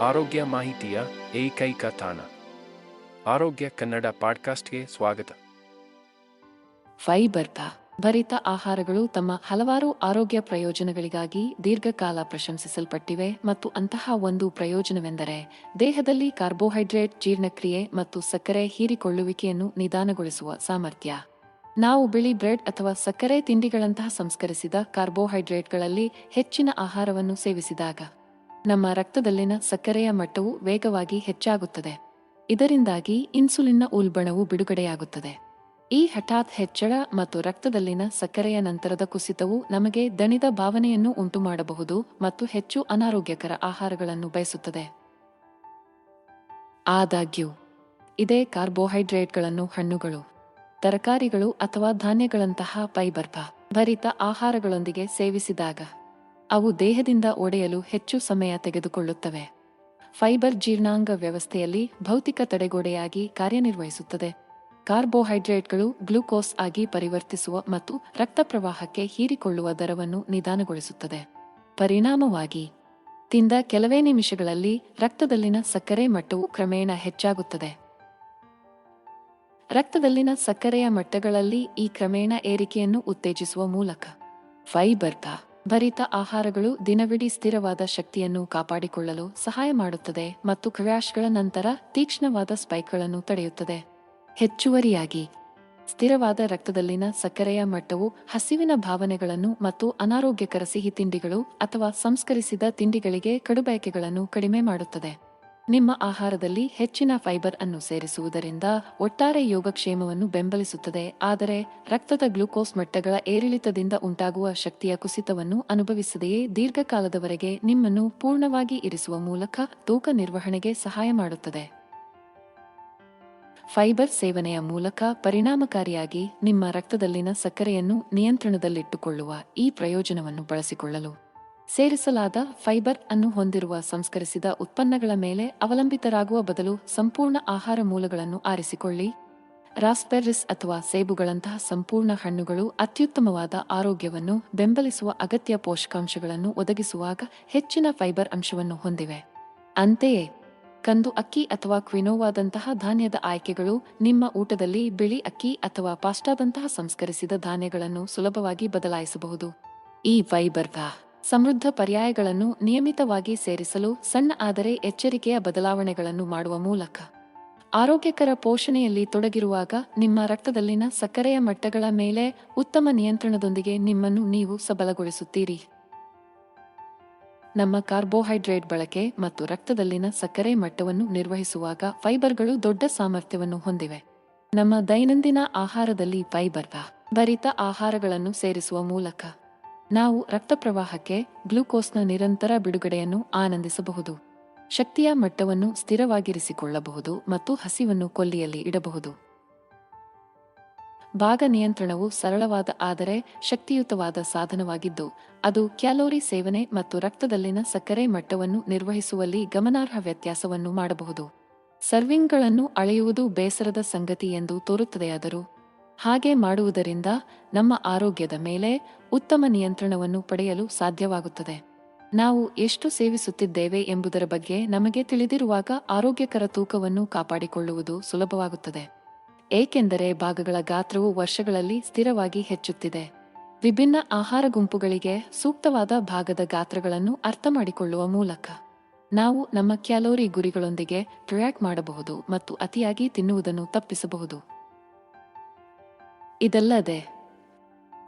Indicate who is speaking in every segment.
Speaker 1: ಆರೋಗ್ಯ ಮಾಹಿತಿಯ ಏಕೈಕ ತಾಣ. ಆರೋಗ್ಯ ಕನ್ನಡ ಪಾಡ್ಕಾಸ್ಟ್ಗೆ ಸ್ವಾಗತ.
Speaker 2: ಫೈಬರ್ತ ಭರಿತ ಆಹಾರಗಳು ತಮ್ಮ ಹಲವಾರು ಆರೋಗ್ಯ ಪ್ರಯೋಜನಗಳಿಗಾಗಿ ದೀರ್ಘಕಾಲ ಪ್ರಶಂಸಿಸಲ್ಪಟ್ಟಿವೆ ಮತ್ತು ಅಂತಹ ಒಂದು ಪ್ರಯೋಜನವೆಂದರೆ ದೇಹದಲ್ಲಿ ಕಾರ್ಬೋಹೈಡ್ರೇಟ್ ಜೀರ್ಣಕ್ರಿಯೆ ಮತ್ತು ಸಕ್ಕರೆ ಹೀರಿಕೊಳ್ಳುವಿಕೆಯನ್ನು ನಿಧಾನಗೊಳಿಸುವ ಸಾಮರ್ಥ್ಯ. ನಾವು ಬಿಳಿ ಬ್ರೆಡ್ ಅಥವಾ ಸಕ್ಕರೆ ತಿಂಡಿಗಳಂತಹ ಸಂಸ್ಕರಿಸಿದ ಕಾರ್ಬೋಹೈಡ್ರೇಟ್ಗಳಲ್ಲಿ ಹೆಚ್ಚಿನ ಆಹಾರವನ್ನು ಸೇವಿಸಿದಾಗ ನಮ್ಮ ರಕ್ತದಲ್ಲಿನ ಸಕ್ಕರೆಯ ಮಟ್ಟವು ವೇಗವಾಗಿ ಹೆಚ್ಚಾಗುತ್ತದೆ. ಇದರಿಂದಾಗಿ ಇನ್ಸುಲಿನ್ನ ಉಲ್ಬಣವು ಬಿಡುಗಡೆಯಾಗುತ್ತದೆ. ಈ ಹಠಾತ್ ಹೆಚ್ಚಳ ಮತ್ತು ರಕ್ತದಲ್ಲಿನ ಸಕ್ಕರೆಯ ನಂತರದ ಕುಸಿತವು ನಮಗೆ ದಣಿದ ಭಾವನೆಯನ್ನು ಉಂಟುಮಾಡಬಹುದು ಮತ್ತು ಹೆಚ್ಚು ಅನಾರೋಗ್ಯಕರ ಆಹಾರಗಳನ್ನು ಬಯಸುತ್ತದೆ. ಆದಾಗ್ಯೂ, ಇದೇ ಕಾರ್ಬೋಹೈಡ್ರೇಟ್ಗಳನ್ನು ಹಣ್ಣುಗಳು, ತರಕಾರಿಗಳು ಅಥವಾ ಧಾನ್ಯಗಳಂತಹ ಫೈಬರ್ಭ ಭರಿತ ಆಹಾರಗಳೊಂದಿಗೆ ಸೇವಿಸಿದಾಗ ಅವು ದೇಹದಿಂದ ಒಡೆಯಲು ಹೆಚ್ಚು ಸಮಯ ತೆಗೆದುಕೊಳ್ಳುತ್ತವೆ. ಫೈಬರ್ ಜೀರ್ಣಾಂಗ ವ್ಯವಸ್ಥೆಯಲ್ಲಿ ಭೌತಿಕ ತಡೆಗೋಡೆಯಾಗಿ ಕಾರ್ಯನಿರ್ವಹಿಸುತ್ತದೆ. ಕಾರ್ಬೋಹೈಡ್ರೇಟ್ಗಳು ಗ್ಲೂಕೋಸ್ ಆಗಿ ಪರಿವರ್ತಿಸುವ ಮತ್ತು ರಕ್ತ ಪ್ರವಾಹಕ್ಕೆ ಹೀರಿಕೊಳ್ಳುವ ದರವನ್ನು ನಿಧಾನಗೊಳಿಸುತ್ತದೆ. ಪರಿಣಾಮವಾಗಿ, ತಿಂದ ಕೆಲವೇ ನಿಮಿಷಗಳಲ್ಲಿ ರಕ್ತದಲ್ಲಿನ ಸಕ್ಕರೆ ಮಟ್ಟವು ಕ್ರಮೇಣ ಹೆಚ್ಚಾಗುತ್ತದೆ. ರಕ್ತದಲ್ಲಿನ ಸಕ್ಕರೆಯ ಮಟ್ಟಗಳಲ್ಲಿ ಈ ಕ್ರಮೇಣ ಏರಿಕೆಯನ್ನು ಉತ್ತೇಜಿಸುವ ಮೂಲಕ ಫೈಬರ್ತ ಭರಿತ ಆಹಾರಗಳು ದಿನವಿಡೀ ಸ್ಥಿರವಾದ ಶಕ್ತಿಯನ್ನು ಕಾಪಾಡಿಕೊಳ್ಳಲು ಸಹಾಯ ಮಾಡುತ್ತದೆ ಮತ್ತು ಕ್ರ್ಯಾಶ್ಗಳ ನಂತರ ತೀಕ್ಷ್ಣವಾದ ಸ್ಪೈಕ್ಗಳನ್ನು ತಡೆಯುತ್ತದೆ. ಹೆಚ್ಚುವರಿಯಾಗಿ, ಸ್ಥಿರವಾದ ರಕ್ತದಲ್ಲಿನ ಸಕ್ಕರೆಯ ಮಟ್ಟವು ಹಸಿವಿನ ಭಾವನೆಗಳನ್ನು ಮತ್ತು ಅನಾರೋಗ್ಯಕರ ಸಿಹಿ ತಿಂಡಿಗಳು ಅಥವಾ ಸಂಸ್ಕರಿಸಿದ ತಿಂಡಿಗಳಿಗೆ ಕಡುಬಯಕೆಗಳನ್ನು ಕಡಿಮೆ ಮಾಡುತ್ತದೆ. ನಿಮ್ಮ ಆಹಾರದಲ್ಲಿ ಹೆಚ್ಚಿನ ಫೈಬರ್ ಅನ್ನು ಸೇರಿಸುವುದರಿಂದ ಒಟ್ಟಾರೆ ಯೋಗಕ್ಷೇಮವನ್ನು ಬೆಂಬಲಿಸುತ್ತದೆ. ಆದರೆ ರಕ್ತದ ಗ್ಲೂಕೋಸ್ ಮಟ್ಟಗಳ ಏರಿಳಿತದಿಂದ ಉಂಟಾಗುವ ಶಕ್ತಿಯ ಕುಸಿತವನ್ನು ಅನುಭವಿಸದೆಯೇ ದೀರ್ಘಕಾಲದವರೆಗೆ ನಿಮ್ಮನ್ನು ಪೂರ್ಣವಾಗಿ ಇರಿಸುವ ಮೂಲಕ ತೂಕ ನಿರ್ವಹಣೆಗೆ ಸಹಾಯ ಮಾಡುತ್ತದೆ. ಫೈಬರ್ ಸೇವನೆಯ ಮೂಲಕ ಪರಿಣಾಮಕಾರಿಯಾಗಿ ನಿಮ್ಮ ರಕ್ತದಲ್ಲಿನ ಸಕ್ಕರೆಯನ್ನು ನಿಯಂತ್ರಣದಲ್ಲಿಟ್ಟುಕೊಳ್ಳುವ ಈ ಪ್ರಯೋಜನವನ್ನು ಬಳಸಿಕೊಳ್ಳಲು ಸೇರಿಸಲಾದ ಫೈಬರ್ ಅನ್ನು ಹೊಂದಿರುವ ಸಂಸ್ಕರಿಸಿದ ಉತ್ಪನ್ನಗಳ ಮೇಲೆ ಅವಲಂಬಿತರಾಗುವ ಬದಲು ಸಂಪೂರ್ಣ ಆಹಾರ ಮೂಲಗಳನ್ನು ಆರಿಸಿಕೊಳ್ಳಿ. ರಾಸ್ಪೆರ್ರಿಸ್ ಅಥವಾ ಸೇಬುಗಳಂತಹ ಸಂಪೂರ್ಣ ಹಣ್ಣುಗಳು ಅತ್ಯುತ್ತಮವಾದ ಆರೋಗ್ಯವನ್ನು ಬೆಂಬಲಿಸುವ ಅಗತ್ಯ ಪೋಷಕಾಂಶಗಳನ್ನು ಒದಗಿಸುವಾಗ ಹೆಚ್ಚಿನ ಫೈಬರ್ ಅಂಶವನ್ನು ಹೊಂದಿವೆ. ಅಂತೆಯೇ, ಕಂದು ಅಕ್ಕಿ ಅಥವಾ ಕ್ವಿನೋವಾದಂತಹ ಧಾನ್ಯದ ಆಯ್ಕೆಗಳು ನಿಮ್ಮ ಊಟದಲ್ಲಿ ಬಿಳಿ ಅಕ್ಕಿ ಅಥವಾ ಪಾಸ್ಟಾದಂತಹ ಸಂಸ್ಕರಿಸಿದ ಧಾನ್ಯಗಳನ್ನು ಸುಲಭವಾಗಿ ಬದಲಾಯಿಸಬಹುದು. ಈ ಫೈಬರ್ಗ ಸಮೃದ್ಧ ಪರ್ಯಾಯಗಳನ್ನು ನಿಯಮಿತವಾಗಿ ಸೇರಿಸಲು ಸಣ್ಣ ಆದರೆ ಎಚ್ಚರಿಕೆಯ ಬದಲಾವಣೆಗಳನ್ನು ಮಾಡುವ ಮೂಲಕ. ಆರೋಗ್ಯಕರ ಪೋಷಣೆಯಲ್ಲಿ ತೊಡಗಿರುವಾಗ ನಿಮ್ಮ ರಕ್ತದಲ್ಲಿನ ಸಕ್ಕರೆಯ ಮಟ್ಟಗಳ ಮೇಲೆ ಉತ್ತಮ ನಿಯಂತ್ರಣದೊಂದಿಗೆ ನಿಮ್ಮನ್ನು ನೀವು ಸಬಲಗೊಳಿಸುತ್ತೀರಿ. ನಮ್ಮ ಕಾರ್ಬೋಹೈಡ್ರೇಟ್ ಬಳಕೆ ಮತ್ತು ರಕ್ತದಲ್ಲಿನ ಸಕ್ಕರೆ ಮಟ್ಟವನ್ನು ನಿರ್ವಹಿಸುವಾಗ ಫೈಬರ್ಗಳು ದೊಡ್ಡ ಸಾಮರ್ಥ್ಯವನ್ನು ಹೊಂದಿವೆ. ನಮ್ಮ ದೈನಂದಿನ ಆಹಾರದಲ್ಲಿ ಫೈಬರ್ ಭರಿತ ಆಹಾರಗಳನ್ನು ಸೇರಿಸುವ ಮೂಲಕ. ನಾವು ರಕ್ತ ಪ್ರವಾಹಕ್ಕೆ ಗ್ಲೂಕೋಸ್ನ ನಿರಂತರ ಬಿಡುಗಡೆಯನ್ನು ಆನಂದಿಸಬಹುದು. ಶಕ್ತಿಯ ಮಟ್ಟವನ್ನು ಸ್ಥಿರವಾಗಿರಿಸಿಕೊಳ್ಳಬಹುದು ಮತ್ತು ಹಸಿವನ್ನು ಕೊಲ್ಲಿಯಲ್ಲಿ ಇಡಬಹುದು. ಭಾಗ ನಿಯಂತ್ರಣವು ಸರಳವಾದ ಆದರೆ ಶಕ್ತಿಯುತವಾದ ಸಾಧನವಾಗಿದ್ದು, ಅದು ಕ್ಯಾಲೋರಿ ಸೇವನೆ ಮತ್ತು ರಕ್ತದಲ್ಲಿನ ಸಕ್ಕರೆ ಮಟ್ಟವನ್ನು ನಿರ್ವಹಿಸುವಲ್ಲಿ ಗಮನಾರ್ಹ ವ್ಯತ್ಯಾಸವನ್ನು ಮಾಡಬಹುದು. ಸರ್ವಿಂಗ್ಗಳನ್ನು ಅಳೆಯುವುದು ಬೇಸರದ ಸಂಗತಿ ಎಂದು ತೋರುತ್ತದೆಯಾದರೂ ಹಾಗೆ ಮಾಡುವುದರಿಂದ ನಮ್ಮ ಆರೋಗ್ಯದ ಮೇಲೆ ಉತ್ತಮ ನಿಯಂತ್ರಣವನ್ನು ಪಡೆಯಲು ಸಾಧ್ಯವಾಗುತ್ತದೆ. ನಾವು ಎಷ್ಟು ಸೇವಿಸುತ್ತಿದ್ದೇವೆ ಎಂಬುದರ ಬಗ್ಗೆ ನಮಗೆ ತಿಳಿದಿರುವಾಗ ಆರೋಗ್ಯಕರ ತೂಕವನ್ನು ಕಾಪಾಡಿಕೊಳ್ಳುವುದು ಸುಲಭವಾಗುತ್ತದೆ. ಏಕೆಂದರೆ ಭಾಗಗಳ ಗಾತ್ರವು ವರ್ಷಗಳಲ್ಲಿ ಸ್ಥಿರವಾಗಿ ಹೆಚ್ಚುತ್ತಿದೆ. ವಿಭಿನ್ನ ಆಹಾರ ಗುಂಪುಗಳಿಗೆ ಸೂಕ್ತವಾದ ಭಾಗದ ಗಾತ್ರಗಳನ್ನು ಅರ್ಥಮಾಡಿಕೊಳ್ಳುವ ಮೂಲಕ ನಾವು ನಮ್ಮ ಕ್ಯಾಲೋರಿ ಗುರಿಗಳೊಂದಿಗೆ ಟ್ರ್ಯಾಕ್ ಮಾಡಬಹುದು ಮತ್ತು ಅತಿಯಾಗಿ ತಿನ್ನುವುದನ್ನು ತಪ್ಪಿಸಬಹುದು. ಇದಲ್ಲದೆ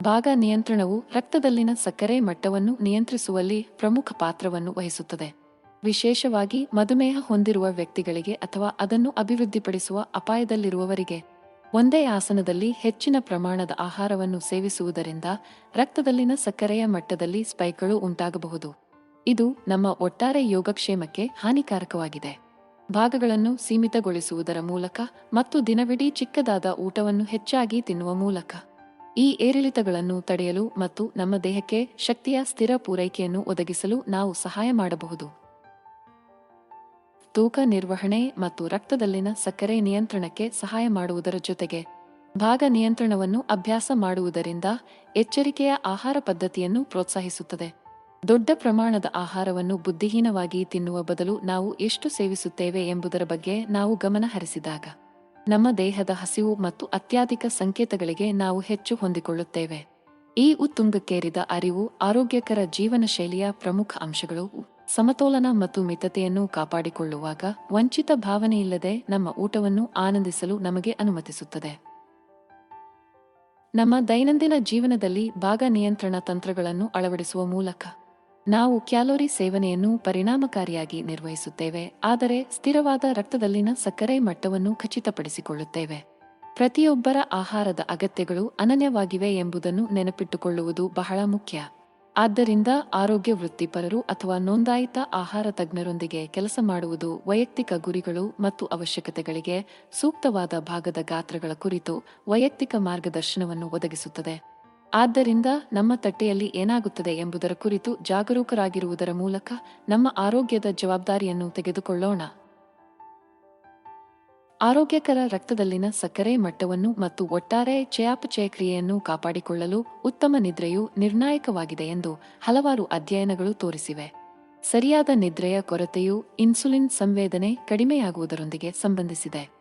Speaker 2: ಭಾಗ ನಿಯಂತ್ರಣವು ರಕ್ತದಲ್ಲಿನ ಸಕ್ಕರೆ ಮಟ್ಟವನ್ನು ನಿಯಂತ್ರಿಸುವಲ್ಲಿ ಪ್ರಮುಖ ಪಾತ್ರವನ್ನು ವಹಿಸುತ್ತದೆ. ವಿಶೇಷವಾಗಿ ಮಧುಮೇಹ ಹೊಂದಿರುವ ವ್ಯಕ್ತಿಗಳಿಗೆ ಅಥವಾ ಅದನ್ನು ಅಭಿವೃದ್ಧಿಪಡಿಸುವ ಅಪಾಯದಲ್ಲಿರುವವರಿಗೆ ಒಂದೇ ಆಸನದಲ್ಲಿ ಹೆಚ್ಚಿನ ಪ್ರಮಾಣದ ಆಹಾರವನ್ನು ಸೇವಿಸುವುದರಿಂದ ರಕ್ತದಲ್ಲಿನ ಸಕ್ಕರೆಯ ಮಟ್ಟದಲ್ಲಿ ಸ್ಪೈಕ್ಗಳು ಉಂಟಾಗಬಹುದು. ಇದು ನಮ್ಮ ಒಟ್ಟಾರೆ ಯೋಗಕ್ಷೇಮಕ್ಕೆ ಹಾನಿಕಾರಕವಾಗಿದೆ. ಭಾಗಗಳನ್ನು ಸೀಮಿತಗೊಳಿಸುವುದರ ಮೂಲಕ ಮತ್ತು ದಿನವಿಡೀ ಚಿಕ್ಕದಾದ ಊಟವನ್ನು ಹೆಚ್ಚಾಗಿ ತಿನ್ನುವ ಮೂಲಕ. ಈ ಏರಿಳಿತಗಳನ್ನು ತಡೆಯಲು ಮತ್ತು ನಮ್ಮ ದೇಹಕ್ಕೆ ಶಕ್ತಿಯ ಸ್ಥಿರ ಪೂರೈಕೆಯನ್ನು ಒದಗಿಸಲು ನಾವು ಸಹಾಯ ಮಾಡಬಹುದು. ತೂಕ ನಿರ್ವಹಣೆ ಮತ್ತು ರಕ್ತದಲ್ಲಿನ ಸಕ್ಕರೆ ನಿಯಂತ್ರಣಕ್ಕೆ ಸಹಾಯ ಮಾಡುವುದರ ಜೊತೆಗೆ ಭಾಗ ನಿಯಂತ್ರಣವನ್ನು ಅಭ್ಯಾಸ ಮಾಡುವುದರಿಂದ ಎಚ್ಚರಿಕೆಯ ಆಹಾರ ಪದ್ಧತಿಯನ್ನು ಪ್ರೋತ್ಸಾಹಿಸುತ್ತದೆ. ದೊಡ್ಡ ಪ್ರಮಾಣದ ಆಹಾರವನ್ನು ಬುದ್ಧಿಹೀನವಾಗಿ ತಿನ್ನುವ ಬದಲು ನಾವು ಎಷ್ಟು ಸೇವಿಸುತ್ತೇವೆ ಎಂಬುದರ ಬಗ್ಗೆ ನಾವು ಗಮನ ಹರಿಸಿದಾಗ, ನಮ್ಮ ದೇಹದ ಹಸಿವು ಮತ್ತು ಅತ್ಯಾಧಿಕ ಸಂಕೇತಗಳಿಗೆ ನಾವು ಹೆಚ್ಚು ಹೊಂದಿಕೊಳ್ಳುತ್ತೇವೆ. ಈ ಉತ್ತುಂಗಕ್ಕೇರಿದ ಅರಿವು ಆರೋಗ್ಯಕರ ಜೀವನ ಶೈಲಿಯ ಪ್ರಮುಖ ಅಂಶಗಳು. ಸಮತೋಲನ ಮತ್ತು ಮಿತತೆಯನ್ನು ಕಾಪಾಡಿಕೊಳ್ಳುವಾಗ ವಂಚಿತ ಭಾವನೆಯಿಲ್ಲದೆ ನಮ್ಮ ಊಟವನ್ನು ಆನಂದಿಸಲು ನಮಗೆ ಅನುಮತಿಸುತ್ತದೆ. ನಮ್ಮ ದೈನಂದಿನ ಜೀವನದಲ್ಲಿ ಭಾಗ ನಿಯಂತ್ರಣ ತಂತ್ರಗಳನ್ನು ಅಳವಡಿಸುವ ಮೂಲಕ ನಾವು ಕ್ಯಾಲೋರಿ ಸೇವನೆಯನ್ನು ಪರಿಣಾಮಕಾರಿಯಾಗಿ ನಿರ್ವಹಿಸುತ್ತೇವೆ, ಆದರೆ ಸ್ಥಿರವಾದ ರಕ್ತದಲ್ಲಿನ ಸಕ್ಕರೆ ಮಟ್ಟವನ್ನು ಖಚಿತಪಡಿಸಿಕೊಳ್ಳುತ್ತೇವೆ. ಪ್ರತಿಯೊಬ್ಬರ ಆಹಾರದ ಅಗತ್ಯಗಳು ಅನನ್ಯವಾಗಿವೆ ಎಂಬುದನ್ನು ನೆನಪಿಟ್ಟುಕೊಳ್ಳುವುದು ಬಹಳ ಮುಖ್ಯ. ಆದ್ದರಿಂದ ಆರೋಗ್ಯ ವೃತ್ತಿಪರರು ಅಥವಾ ನೋಂದಾಯಿತ ಆಹಾರ ತಜ್ಞರೊಂದಿಗೆ ಕೆಲಸ ಮಾಡುವುದು ವೈಯಕ್ತಿಕ ಗುರಿಗಳು ಮತ್ತು ಅವಶ್ಯಕತೆಗಳಿಗೆ ಸೂಕ್ತವಾದ ಭಾಗದ ಗಾತ್ರಗಳ ಕುರಿತು ವೈಯಕ್ತಿಕ ಮಾರ್ಗದರ್ಶನವನ್ನು ಒದಗಿಸುತ್ತದೆ. ಆದ್ದರಿಂದ ನಮ್ಮ ತಟ್ಟೆಯಲ್ಲಿ ಏನಾಗುತ್ತದೆ ಎಂಬುದರ ಕುರಿತು ಜಾಗರೂಕರಾಗಿರುವುದರ ಮೂಲಕ ನಮ್ಮ ಆರೋಗ್ಯದ ಜವಾಬ್ದಾರಿಯನ್ನು ತೆಗೆದುಕೊಳ್ಳೋಣ. ಆರೋಗ್ಯಕರ ರಕ್ತದಲ್ಲಿನ ಸಕ್ಕರೆ ಮಟ್ಟವನ್ನು ಮತ್ತು ಒಟ್ಟಾರೆ ಚಯಾಪಚಯ ಕ್ರಿಯೆಯನ್ನು ಕಾಪಾಡಿಕೊಳ್ಳಲು ಉತ್ತಮ ನಿದ್ರೆಯು ನಿರ್ಣಾಯಕವಾಗಿದೆ ಎಂದು ಹಲವಾರು ಅಧ್ಯಯನಗಳು ತೋರಿಸಿವೆ. ಸರಿಯಾದ ನಿದ್ರೆಯ ಕೊರತೆಯು ಇನ್ಸುಲಿನ್ ಸಂವೇದನೆ ಕಡಿಮೆಯಾಗುವುದರೊಂದಿಗೆ ಸಂಬಂಧಿಸಿದೆ.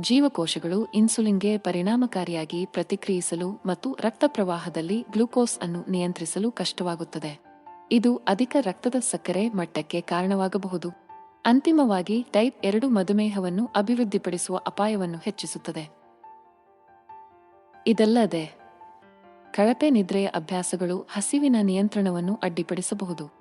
Speaker 2: ಜೀವಕೋಶಗಳು ಇನ್ಸುಲಿನ್ಗೆ ಪರಿಣಾಮಕಾರಿಯಾಗಿ ಪ್ರತಿಕ್ರಿಯಿಸಲು ಮತ್ತು ರಕ್ತ ಪ್ರವಾಹದಲ್ಲಿ ಗ್ಲೂಕೋಸ್ ಅನ್ನು ನಿಯಂತ್ರಿಸಲು ಕಷ್ಟವಾಗುತ್ತದೆ. ಇದು ಅಧಿಕ ರಕ್ತದ ಸಕ್ಕರೆ ಮಟ್ಟಕ್ಕೆ ಕಾರಣವಾಗಬಹುದು. ಅಂತಿಮವಾಗಿ ಟೈಪ್ ಎರಡು ಮಧುಮೇಹವನ್ನು ಅಭಿವೃದ್ಧಿಪಡಿಸುವ ಅಪಾಯವನ್ನು ಹೆಚ್ಚಿಸುತ್ತದೆ. ಇದಲ್ಲದೆ, ಕಳಪೆ ನಿದ್ರೆಯ ಅಭ್ಯಾಸಗಳು ಹಸಿವಿನ ನಿಯಂತ್ರಣವನ್ನು ಅಡ್ಡಿಪಡಿಸಬಹುದು.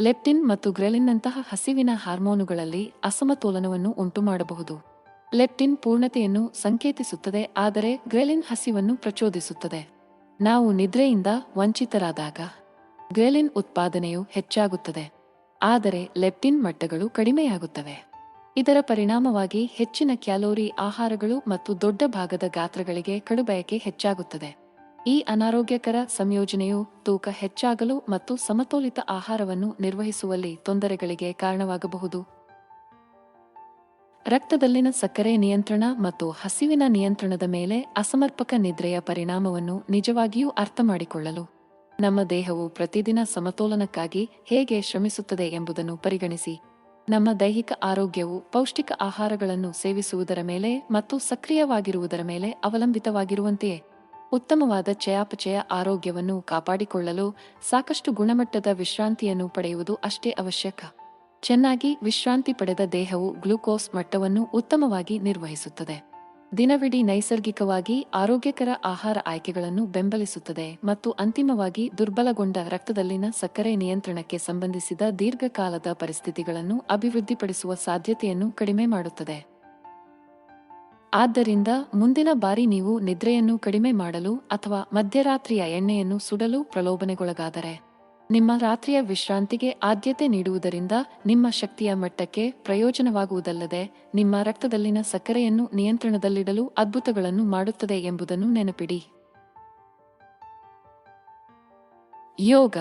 Speaker 2: ಲೆಪ್ಟಿನ್ ಮತ್ತು ಗ್ರೆಲಿನ್ನಂತಹ ಹಸಿವಿನ ಹಾರ್ಮೋನುಗಳಲ್ಲಿ ಅಸಮತೋಲನವನ್ನು ಉಂಟುಮಾಡಬಹುದು. ಲೆಪ್ಟಿನ್ ಪೂರ್ಣತೆಯನ್ನು ಸಂಕೇತಿಸುತ್ತದೆ, ಆದರೆ ಗ್ರೆಲಿನ್ ಹಸಿವನ್ನು ಪ್ರಚೋದಿಸುತ್ತದೆ. ನಾವು ನಿದ್ರೆಯಿಂದ ವಂಚಿತರಾದಾಗ ಗ್ರೆಲಿನ್ ಉತ್ಪಾದನೆಯು ಹೆಚ್ಚಾಗುತ್ತದೆ, ಆದರೆ ಲೆಪ್ಟಿನ್ ಮಟ್ಟಗಳು ಕಡಿಮೆಯಾಗುತ್ತವೆ. ಇದರ ಪರಿಣಾಮವಾಗಿ ಹೆಚ್ಚಿನ ಕ್ಯಾಲೋರಿ ಆಹಾರಗಳು ಮತ್ತು ದೊಡ್ಡ ಭಾಗದ ಗಾತ್ರಗಳಿಗೆ ಕಡುಬಯಕೆ ಹೆಚ್ಚಾಗುತ್ತದೆ. ಈ ಅನಾರೋಗ್ಯಕರ ಸಂಯೋಜನೆಯು ತೂಕ ಹೆಚ್ಚಾಗಲು ಮತ್ತು ಸಮತೋಲಿತ ಆಹಾರವನ್ನು ನಿರ್ವಹಿಸುವಲ್ಲಿ ತೊಂದರೆಗಳಿಗೆ ಕಾರಣವಾಗಬಹುದು. ರಕ್ತದಲ್ಲಿನ ಸಕ್ಕರೆ ನಿಯಂತ್ರಣ ಮತ್ತು ಹಸಿವಿನ ನಿಯಂತ್ರಣದ ಮೇಲೆ ಅಸಮರ್ಪಕ ನಿದ್ರೆಯ ಪರಿಣಾಮವನ್ನು ನಿಜವಾಗಿಯೂ ಅರ್ಥಮಾಡಿಕೊಳ್ಳಲು ನಮ್ಮ ದೇಹವು ಪ್ರತಿದಿನ ಸಮತೋಲನಕ್ಕಾಗಿ ಹೇಗೆ ಶ್ರಮಿಸುತ್ತದೆ ಎಂಬುದನ್ನು ಪರಿಗಣಿಸಿ. ನಮ್ಮ ದೈಹಿಕ ಆರೋಗ್ಯವು ಪೌಷ್ಟಿಕ ಆಹಾರಗಳನ್ನು ಸೇವಿಸುವುದರ ಮೇಲೆ ಮತ್ತು ಸಕ್ರಿಯವಾಗಿರುವುದರ ಮೇಲೆ ಅವಲಂಬಿತವಾಗಿರುವಂತೆಯೇ. ಉತ್ತಮವಾದ ಚಯಾಪಚಯ ಆರೋಗ್ಯವನ್ನು ಕಾಪಾಡಿಕೊಳ್ಳಲು ಸಾಕಷ್ಟು ಗುಣಮಟ್ಟದ ವಿಶ್ರಾಂತಿಯನ್ನು ಪಡೆಯುವುದು ಅಷ್ಟೇ ಅವಶ್ಯಕ. ಚೆನ್ನಾಗಿ ವಿಶ್ರಾಂತಿ ಪಡೆದ ದೇಹವು ಗ್ಲೂಕೋಸ್ ಮಟ್ಟವನ್ನು ಉತ್ತಮವಾಗಿ ನಿರ್ವಹಿಸುತ್ತದೆ. ದಿನವಿಡೀ ನೈಸರ್ಗಿಕವಾಗಿ ಆರೋಗ್ಯಕರ ಆಹಾರ ಆಯ್ಕೆಗಳನ್ನು ಬೆಂಬಲಿಸುತ್ತದೆ ಮತ್ತು ಅಂತಿಮವಾಗಿ ದುರ್ಬಲಗೊಂಡ ರಕ್ತದಲ್ಲಿನ ಸಕ್ಕರೆ ನಿಯಂತ್ರಣಕ್ಕೆ ಸಂಬಂಧಿಸಿದ ದೀರ್ಘಕಾಲದ ಪರಿಸ್ಥಿತಿಗಳನ್ನು ಅಭಿವೃದ್ಧಿಪಡಿಸುವ ಸಾಧ್ಯತೆಯನ್ನು ಕಡಿಮೆ ಮಾಡುತ್ತದೆ. ಆದ್ದರಿಂದ ಮುಂದಿನ ಬಾರಿ ನೀವು ನಿದ್ರೆಯನ್ನು ಕಡಿಮೆ ಮಾಡಲು ಅಥವಾ ಮಧ್ಯರಾತ್ರಿಯ ಎಣ್ಣೆಯನ್ನು ಸುಡಲು ಪ್ರಲೋಭನೆಗೊಳಗಾದರೆ ನಿಮ್ಮ ರಾತ್ರಿಯ ವಿಶ್ರಾಂತಿಗೆ ಆದ್ಯತೆ ನೀಡುವುದರಿಂದ ನಿಮ್ಮ ಶಕ್ತಿಯ ಮಟ್ಟಕ್ಕೆ ಪ್ರಯೋಜನವಾಗುವುದಲ್ಲದೆ, ನಿಮ್ಮ ರಕ್ತದಲ್ಲಿನ ಸಕ್ಕರೆಯನ್ನು ನಿಯಂತ್ರಣದಲ್ಲಿಡಲು ಅದ್ಭುತಗಳನ್ನು ಮಾಡುತ್ತದೆ ಎಂಬುದನ್ನು ನೆನಪಿಡಿ. ಯೋಗ,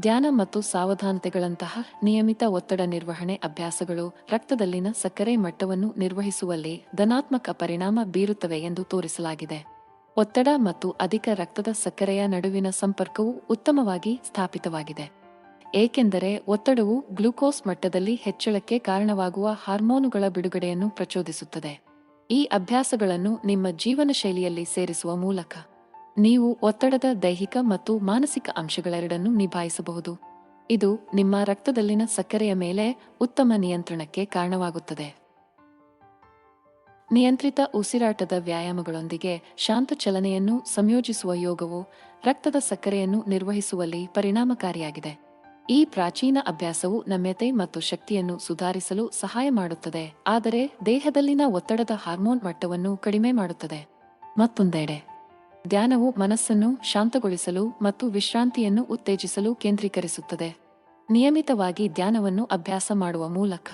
Speaker 2: ಧ್ಯಾನ ಮತ್ತು ಸಾವಧಾನತೆಗಳಂತಹ ನಿಯಮಿತ ಒತ್ತಡ ನಿರ್ವಹಣೆ ಅಭ್ಯಾಸಗಳು ರಕ್ತದಲ್ಲಿನ ಸಕ್ಕರೆ ಮಟ್ಟವನ್ನು ನಿರ್ವಹಿಸುವಲ್ಲಿ ಧನಾತ್ಮಕ ಪರಿಣಾಮ ಬೀರುತ್ತವೆ ಎಂದು ತೋರಿಸಲಾಗಿದೆ. ಒತ್ತಡ ಮತ್ತು ಅಧಿಕ ರಕ್ತದ ಸಕ್ಕರೆಯ ನಡುವಿನ ಸಂಪರ್ಕವು ಉತ್ತಮವಾಗಿ ಸ್ಥಾಪಿತವಾಗಿದೆ. ಏಕೆಂದರೆ ಒತ್ತಡವು ಗ್ಲೂಕೋಸ್ ಮಟ್ಟದಲ್ಲಿ ಹೆಚ್ಚಳಕ್ಕೆ ಕಾರಣವಾಗುವ ಹಾರ್ಮೋನುಗಳ ಬಿಡುಗಡೆಯನ್ನು ಪ್ರಚೋದಿಸುತ್ತದೆ. ಈ ಅಭ್ಯಾಸಗಳನ್ನು ನಿಮ್ಮ ಜೀವನ ಶೈಲಿಯಲ್ಲಿ ಸೇರಿಸುವ ಮೂಲಕ ನೀವು ಒತ್ತಡದ ದೈಹಿಕ ಮತ್ತು ಮಾನಸಿಕ ಅಂಶಗಳೆರಡನ್ನು ನಿಭಾಯಿಸಬಹುದು. ಇದು ನಿಮ್ಮ ರಕ್ತದಲ್ಲಿನ ಸಕ್ಕರೆಯ ಮೇಲೆ ಉತ್ತಮ ನಿಯಂತ್ರಣಕ್ಕೆ ಕಾರಣವಾಗುತ್ತದೆ. ನಿಯಂತ್ರಿತ ಉಸಿರಾಟದ ವ್ಯಾಯಾಮಗಳೊಂದಿಗೆ ಶಾಂತ ಚಲನೆಯನ್ನು ಸಂಯೋಜಿಸುವ ಯೋಗವು ರಕ್ತದ ಸಕ್ಕರೆಯನ್ನು ನಿರ್ವಹಿಸುವಲ್ಲಿ ಪರಿಣಾಮಕಾರಿಯಾಗಿದೆ. ಈ ಪ್ರಾಚೀನ ಅಭ್ಯಾಸವು ನಮ್ಯತೆ ಮತ್ತು ಶಕ್ತಿಯನ್ನು ಸುಧಾರಿಸಲು ಸಹಾಯ ಮಾಡುತ್ತದೆ, ಆದರೆ ದೇಹದಲ್ಲಿನ ಒತ್ತಡದ ಹಾರ್ಮೋನ್ ಮಟ್ಟವನ್ನು ಕಡಿಮೆ ಮಾಡುತ್ತದೆ. ಮತ್ತೊಂದೆಡೆ, ಧ್ಯಾನವು ಮನಸ್ಸನ್ನು ಶಾಂತಗೊಳಿಸಲು ಮತ್ತು ವಿಶ್ರಾಂತಿಯನ್ನು ಉತ್ತೇಜಿಸಲು ಕೇಂದ್ರೀಕರಿಸುತ್ತದೆ. ನಿಯಮಿತವಾಗಿ ಧ್ಯಾನವನ್ನು ಅಭ್ಯಾಸ ಮಾಡುವ ಮೂಲಕ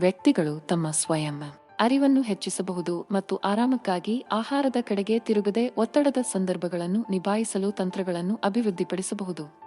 Speaker 2: ವ್ಯಕ್ತಿಗಳು ತಮ್ಮ ಸ್ವಯಂ ಅರಿವನ್ನು ಹೆಚ್ಚಿಸಬಹುದು ಮತ್ತು ಆರಾಮಕ್ಕಾಗಿ ಆಹಾರದ ಕಡೆಗೆ ತಿರುಗದೆ ಒತ್ತಡದ ಸಂದರ್ಭಗಳನ್ನು ನಿಭಾಯಿಸಲು ತಂತ್ರಗಳನ್ನು ಅಭಿವೃದ್ಧಿಪಡಿಸಬಹುದು.